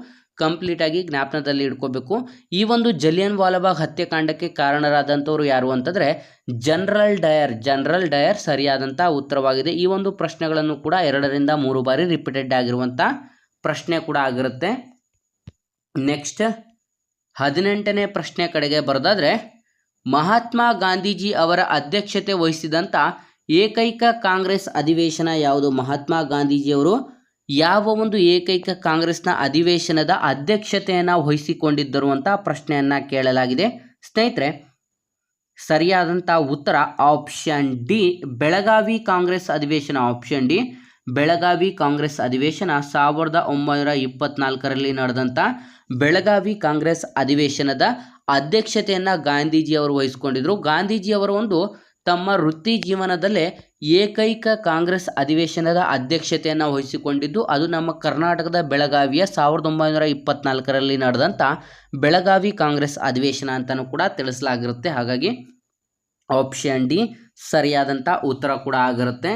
ಕಂಪ್ಲೀಟಾಗಿ ಜ್ಞಾಪನದಲ್ಲಿ ಇಟ್ಕೋಬೇಕು. ಈ ಒಂದು ಜಲಿಯನ್ ವಾಲಾಬಾಗ್ ಹತ್ಯಾಕಾಂಡಕ್ಕೆ ಕಾರಣರಾದಂಥವ್ರು ಯಾರು ಅಂತಂದರೆ ಜನರಲ್ ಡಯರ್ ಜನರಲ್ ಡಯರ್ ಸರಿಯಾದಂಥ ಉತ್ತರವಾಗಿದೆ. ಈ ಒಂದು ಪ್ರಶ್ನೆಗಳನ್ನು ಕೂಡ ಎರಡರಿಂದ ಮೂರು ಬಾರಿ ರಿಪೀಟೆಡ್ ಆಗಿರುವಂಥ ಪ್ರಶ್ನೆ ಕೂಡ ಆಗಿರುತ್ತೆ. ನೆಕ್ಸ್ಟ್ ಹದಿನೆಂಟನೇ ಪ್ರಶ್ನೆ ಕಡೆಗೆ ಬರೋದಾದರೆ ಮಹಾತ್ಮ ಗಾಂಧೀಜಿ ಅವರ ಅಧ್ಯಕ್ಷತೆ ವಹಿಸಿದಂಥ ಏಕೈಕ ಕಾಂಗ್ರೆಸ್ ಅಧಿವೇಶನ ಯಾವುದು? ಮಹಾತ್ಮ ಗಾಂಧೀಜಿಯವರು ಯಾವ ಒಂದು ಏಕೈಕ ಕಾಂಗ್ರೆಸ್ನ ಅಧಿವೇಶನದ ಅಧ್ಯಕ್ಷತೆಯನ್ನು ವಹಿಸಿಕೊಂಡಿದ್ದರು ಅಂತ ಪ್ರಶ್ನೆಯನ್ನು ಕೇಳಲಾಗಿದೆ. ಸ್ನೇಹಿತರೆ ಸರಿಯಾದಂಥ ಉತ್ತರ ಆಪ್ಷನ್ ಡಿ, ಬೆಳಗಾವಿ ಕಾಂಗ್ರೆಸ್ ಅಧಿವೇಶನ. ಆಪ್ಷನ್ ಡಿ, ಬೆಳಗಾವಿ ಕಾಂಗ್ರೆಸ್ ಅಧಿವೇಶನ ಸಾವಿರದ ಒಂಬೈನೂರ ಇಪ್ಪತ್ನಾಲ್ಕರಲ್ಲಿ ನಡೆದಂಥ ಬೆಳಗಾವಿ ಕಾಂಗ್ರೆಸ್ ಅಧಿವೇಶನದ ಅಧ್ಯಕ್ಷತೆಯನ್ನು ಗಾಂಧೀಜಿಯವರು ವಹಿಸ್ಕೊಂಡಿದ್ದರು ಗಾಂಧೀಜಿಯವರು ಒಂದು ತಮ್ಮ ವೃತ್ತಿ ಜೀವನದಲ್ಲೇ ಏಕೈಕ ಕಾಂಗ್ರೆಸ್ ಅಧಿವೇಶನದ ಅಧ್ಯಕ್ಷತೆಯನ್ನು ವಹಿಸಿಕೊಂಡಿದ್ದು. ಅದು ನಮ್ಮ ಕರ್ನಾಟಕದ ಬೆಳಗಾವಿಯ ಸಾವಿರದ ಒಂಬೈನೂರ ಇಪ್ಪತ್ನಾಲ್ಕರಲ್ಲಿ ನಡೆದಂಥ ಬೆಳಗಾವಿ ಕಾಂಗ್ರೆಸ್ ಅಧಿವೇಶನ ಅಂತಲೂ ಕೂಡ ತಿಳಿಸಲಾಗಿರುತ್ತೆ. ಹಾಗಾಗಿ ಆಪ್ಷನ್ ಡಿ ಸರಿಯಾದಂಥ ಉತ್ತರ ಕೂಡ ಆಗಿರುತ್ತೆ.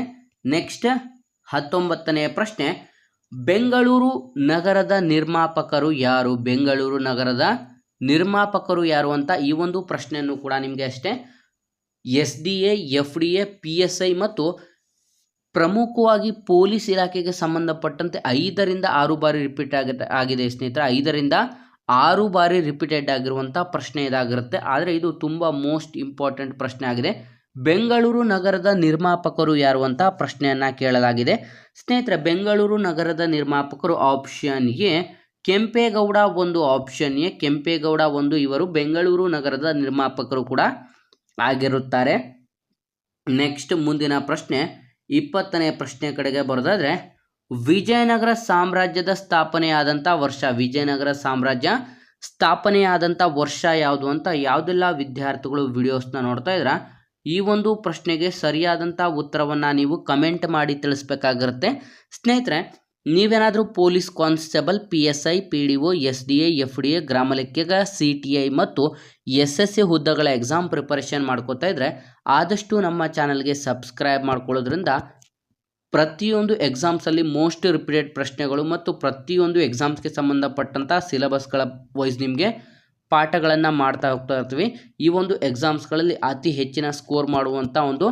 ನೆಕ್ಸ್ಟ್ ಹತ್ತೊಂಬತ್ತನೆಯ ಪ್ರಶ್ನೆ, ಬೆಂಗಳೂರು ನಗರದ ನಿರ್ಮಾಪಕರು ಯಾರು? ಬೆಂಗಳೂರು ನಗರದ ನಿರ್ಮಾಪಕರು ಯಾರು ಅಂತ ಈ ಒಂದು ಪ್ರಶ್ನೆಯನ್ನು ಕೂಡ ನಿಮಗೆ ಅಷ್ಟೇ. S D A, F D A, P S I ಮತ್ತು ಪ್ರಮುಖವಾಗಿ ಪೊಲೀಸ್ ಇಲಾಖೆಗೆ ಸಂಬಂಧಪಟ್ಟಂತೆ ಐದರಿಂದ ಆರು ಬಾರಿ ರಿಪೀಟ್ ಆಗುತ್ತೆ, ಆಗಿದೆ ಸ್ನೇಹಿತರೆ. ಐದರಿಂದ ಆರು ಬಾರಿ ರಿಪೀಟೆಡ್ ಆಗಿರುವಂಥ ಪ್ರಶ್ನೆ ಇದಾಗಿರುತ್ತೆ. ಆದರೆ ಇದು ತುಂಬ ಮೋಸ್ಟ್ ಇಂಪಾರ್ಟೆಂಟ್ ಪ್ರಶ್ನೆ ಆಗಿದೆ. ಬೆಂಗಳೂರು ನಗರದ ನಿರ್ಮಾಪಕರು ಯಾರು ಅಂತ ಪ್ರಶ್ನೆಯನ್ನು ಕೇಳಲಾಗಿದೆ. ಸ್ನೇಹಿತರೆ, ಬೆಂಗಳೂರು ನಗರದ ನಿರ್ಮಾಪಕರು ಆಪ್ಷನ್ಗೆ ಕೆಂಪೇಗೌಡ ಒಂದು ಆಪ್ಷನ್ ಎ. ಕೆಂಪೇಗೌಡ ಒಂದು ಇವರು ಬೆಂಗಳೂರು ನಗರದ ನಿರ್ಮಾಪಕರು ಕೂಡ ಆಗಿರುತ್ತಾರೆ. ನೆಕ್ಸ್ಟ್ ಮುಂದಿನ ಪ್ರಶ್ನೆ, ಇಪ್ಪತ್ತನೇ ಪ್ರಶ್ನೆ ಕಡೆಗೆ ಬರೋದಾದರೆ, ವಿಜಯನಗರ ಸಾಮ್ರಾಜ್ಯದ ಸ್ಥಾಪನೆಯಾದಂಥ ವರ್ಷ, ವಿಜಯನಗರ ಸಾಮ್ರಾಜ್ಯ ಸ್ಥಾಪನೆಯಾದಂಥ ವರ್ಷ ಯಾವುದು ಅಂತ ಯಾವುದೆಲ್ಲ ವಿದ್ಯಾರ್ಥಿಗಳು ವಿಡಿಯೋಸ್ನ ನೋಡ್ತಾ ಇದ್ರ, ಈ ಒಂದು ಪ್ರಶ್ನೆಗೆ ಸರಿಯಾದಂಥ ಉತ್ತರವನ್ನು ನೀವು ಕಮೆಂಟ್ ಮಾಡಿ ತಿಳಿಸ್ಬೇಕಾಗಿರುತ್ತೆ. ಸ್ನೇಹಿತರೆ ನೀವೇನಾದರೂ police constable, P S I, P D O, S D A, F D A, ಗ್ರಾಮ ಲೆಕ್ಕಿಗ, ಸಿ ಟಿ ಐ ಮತ್ತು ಎಸ್ ಎಸ್ ಸಿ ಹುದ್ದೆಗಳ ಎಕ್ಸಾಮ್ ಪ್ರಿಪರೇಷನ್ ಮಾಡ್ಕೋತಾ ಇದ್ದರೆ ಆದಷ್ಟು ನಮ್ಮ ಚಾನಲ್ಗೆ ಸಬ್ಸ್ಕ್ರೈಬ್ ಮಾಡ್ಕೊಳ್ಳೋದ್ರಿಂದ ಪ್ರತಿಯೊಂದು ಎಕ್ಸಾಮ್ಸಲ್ಲಿ ಮೋಸ್ಟ್ ರಿಪೀಟೆಡ್ ಪ್ರಶ್ನೆಗಳು ಮತ್ತು ಪ್ರತಿಯೊಂದು ಎಕ್ಸಾಮ್ಸ್ಗೆ ಸಂಬಂಧಪಟ್ಟಂಥ ಸಿಲೆಬಸ್ಗಳ ವೈಸ್ ನಿಮಗೆ ಪಾಠಗಳನ್ನು ಮಾಡ್ತಾ ಹೋಗ್ತಾ ಇರ್ತೀವಿ. ಈ ಒಂದು ಎಕ್ಸಾಮ್ಸ್ಗಳಲ್ಲಿ ಅತಿ ಹೆಚ್ಚಿನ ಸ್ಕೋರ್ ಮಾಡುವಂಥ ಒಂದು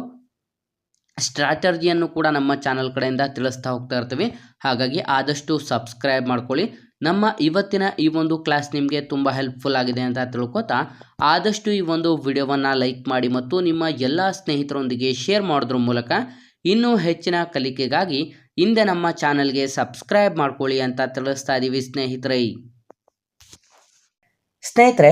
ಸ್ಟ್ರಾಟರ್ಜಿಯನ್ನು ಕೂಡ ನಮ್ಮ ಚಾನಲ್ ಕಡೆಯಿಂದ ತಿಳಿಸ್ತಾ ಹೋಗ್ತಾ ಇರ್ತೀವಿ. ಹಾಗಾಗಿ ಆದಷ್ಟು ಸಬ್ಸ್ಕ್ರೈಬ್ ಮಾಡ್ಕೊಳ್ಳಿ. ನಮ್ಮ ಇವತ್ತಿನ ಈ ಒಂದು ಕ್ಲಾಸ್ ನಿಮಗೆ ತುಂಬ ಹೆಲ್ಪ್ಫುಲ್ ಆಗಿದೆ ಅಂತ ತಿಳ್ಕೊತಾ, ಆದಷ್ಟು ಈ ಒಂದು ವಿಡಿಯೋವನ್ನು ಲೈಕ್ ಮಾಡಿ ಮತ್ತು ನಿಮ್ಮ ಎಲ್ಲ ಸ್ನೇಹಿತರೊಂದಿಗೆ ಶೇರ್ ಮಾಡೋದ್ರ ಮೂಲಕ ಇನ್ನೂ ಹೆಚ್ಚಿನ ಕಲಿಕೆಗಾಗಿ ಹಿಂದೆ ನಮ್ಮ ಚಾನಲ್ಗೆ ಸಬ್ಸ್ಕ್ರೈಬ್ ಮಾಡ್ಕೊಳ್ಳಿ ಅಂತ ತಿಳಿಸ್ತಾ ಇದ್ದೀವಿ ಸ್ನೇಹಿತರೆ. ಸ್ನೇಹಿತರೆ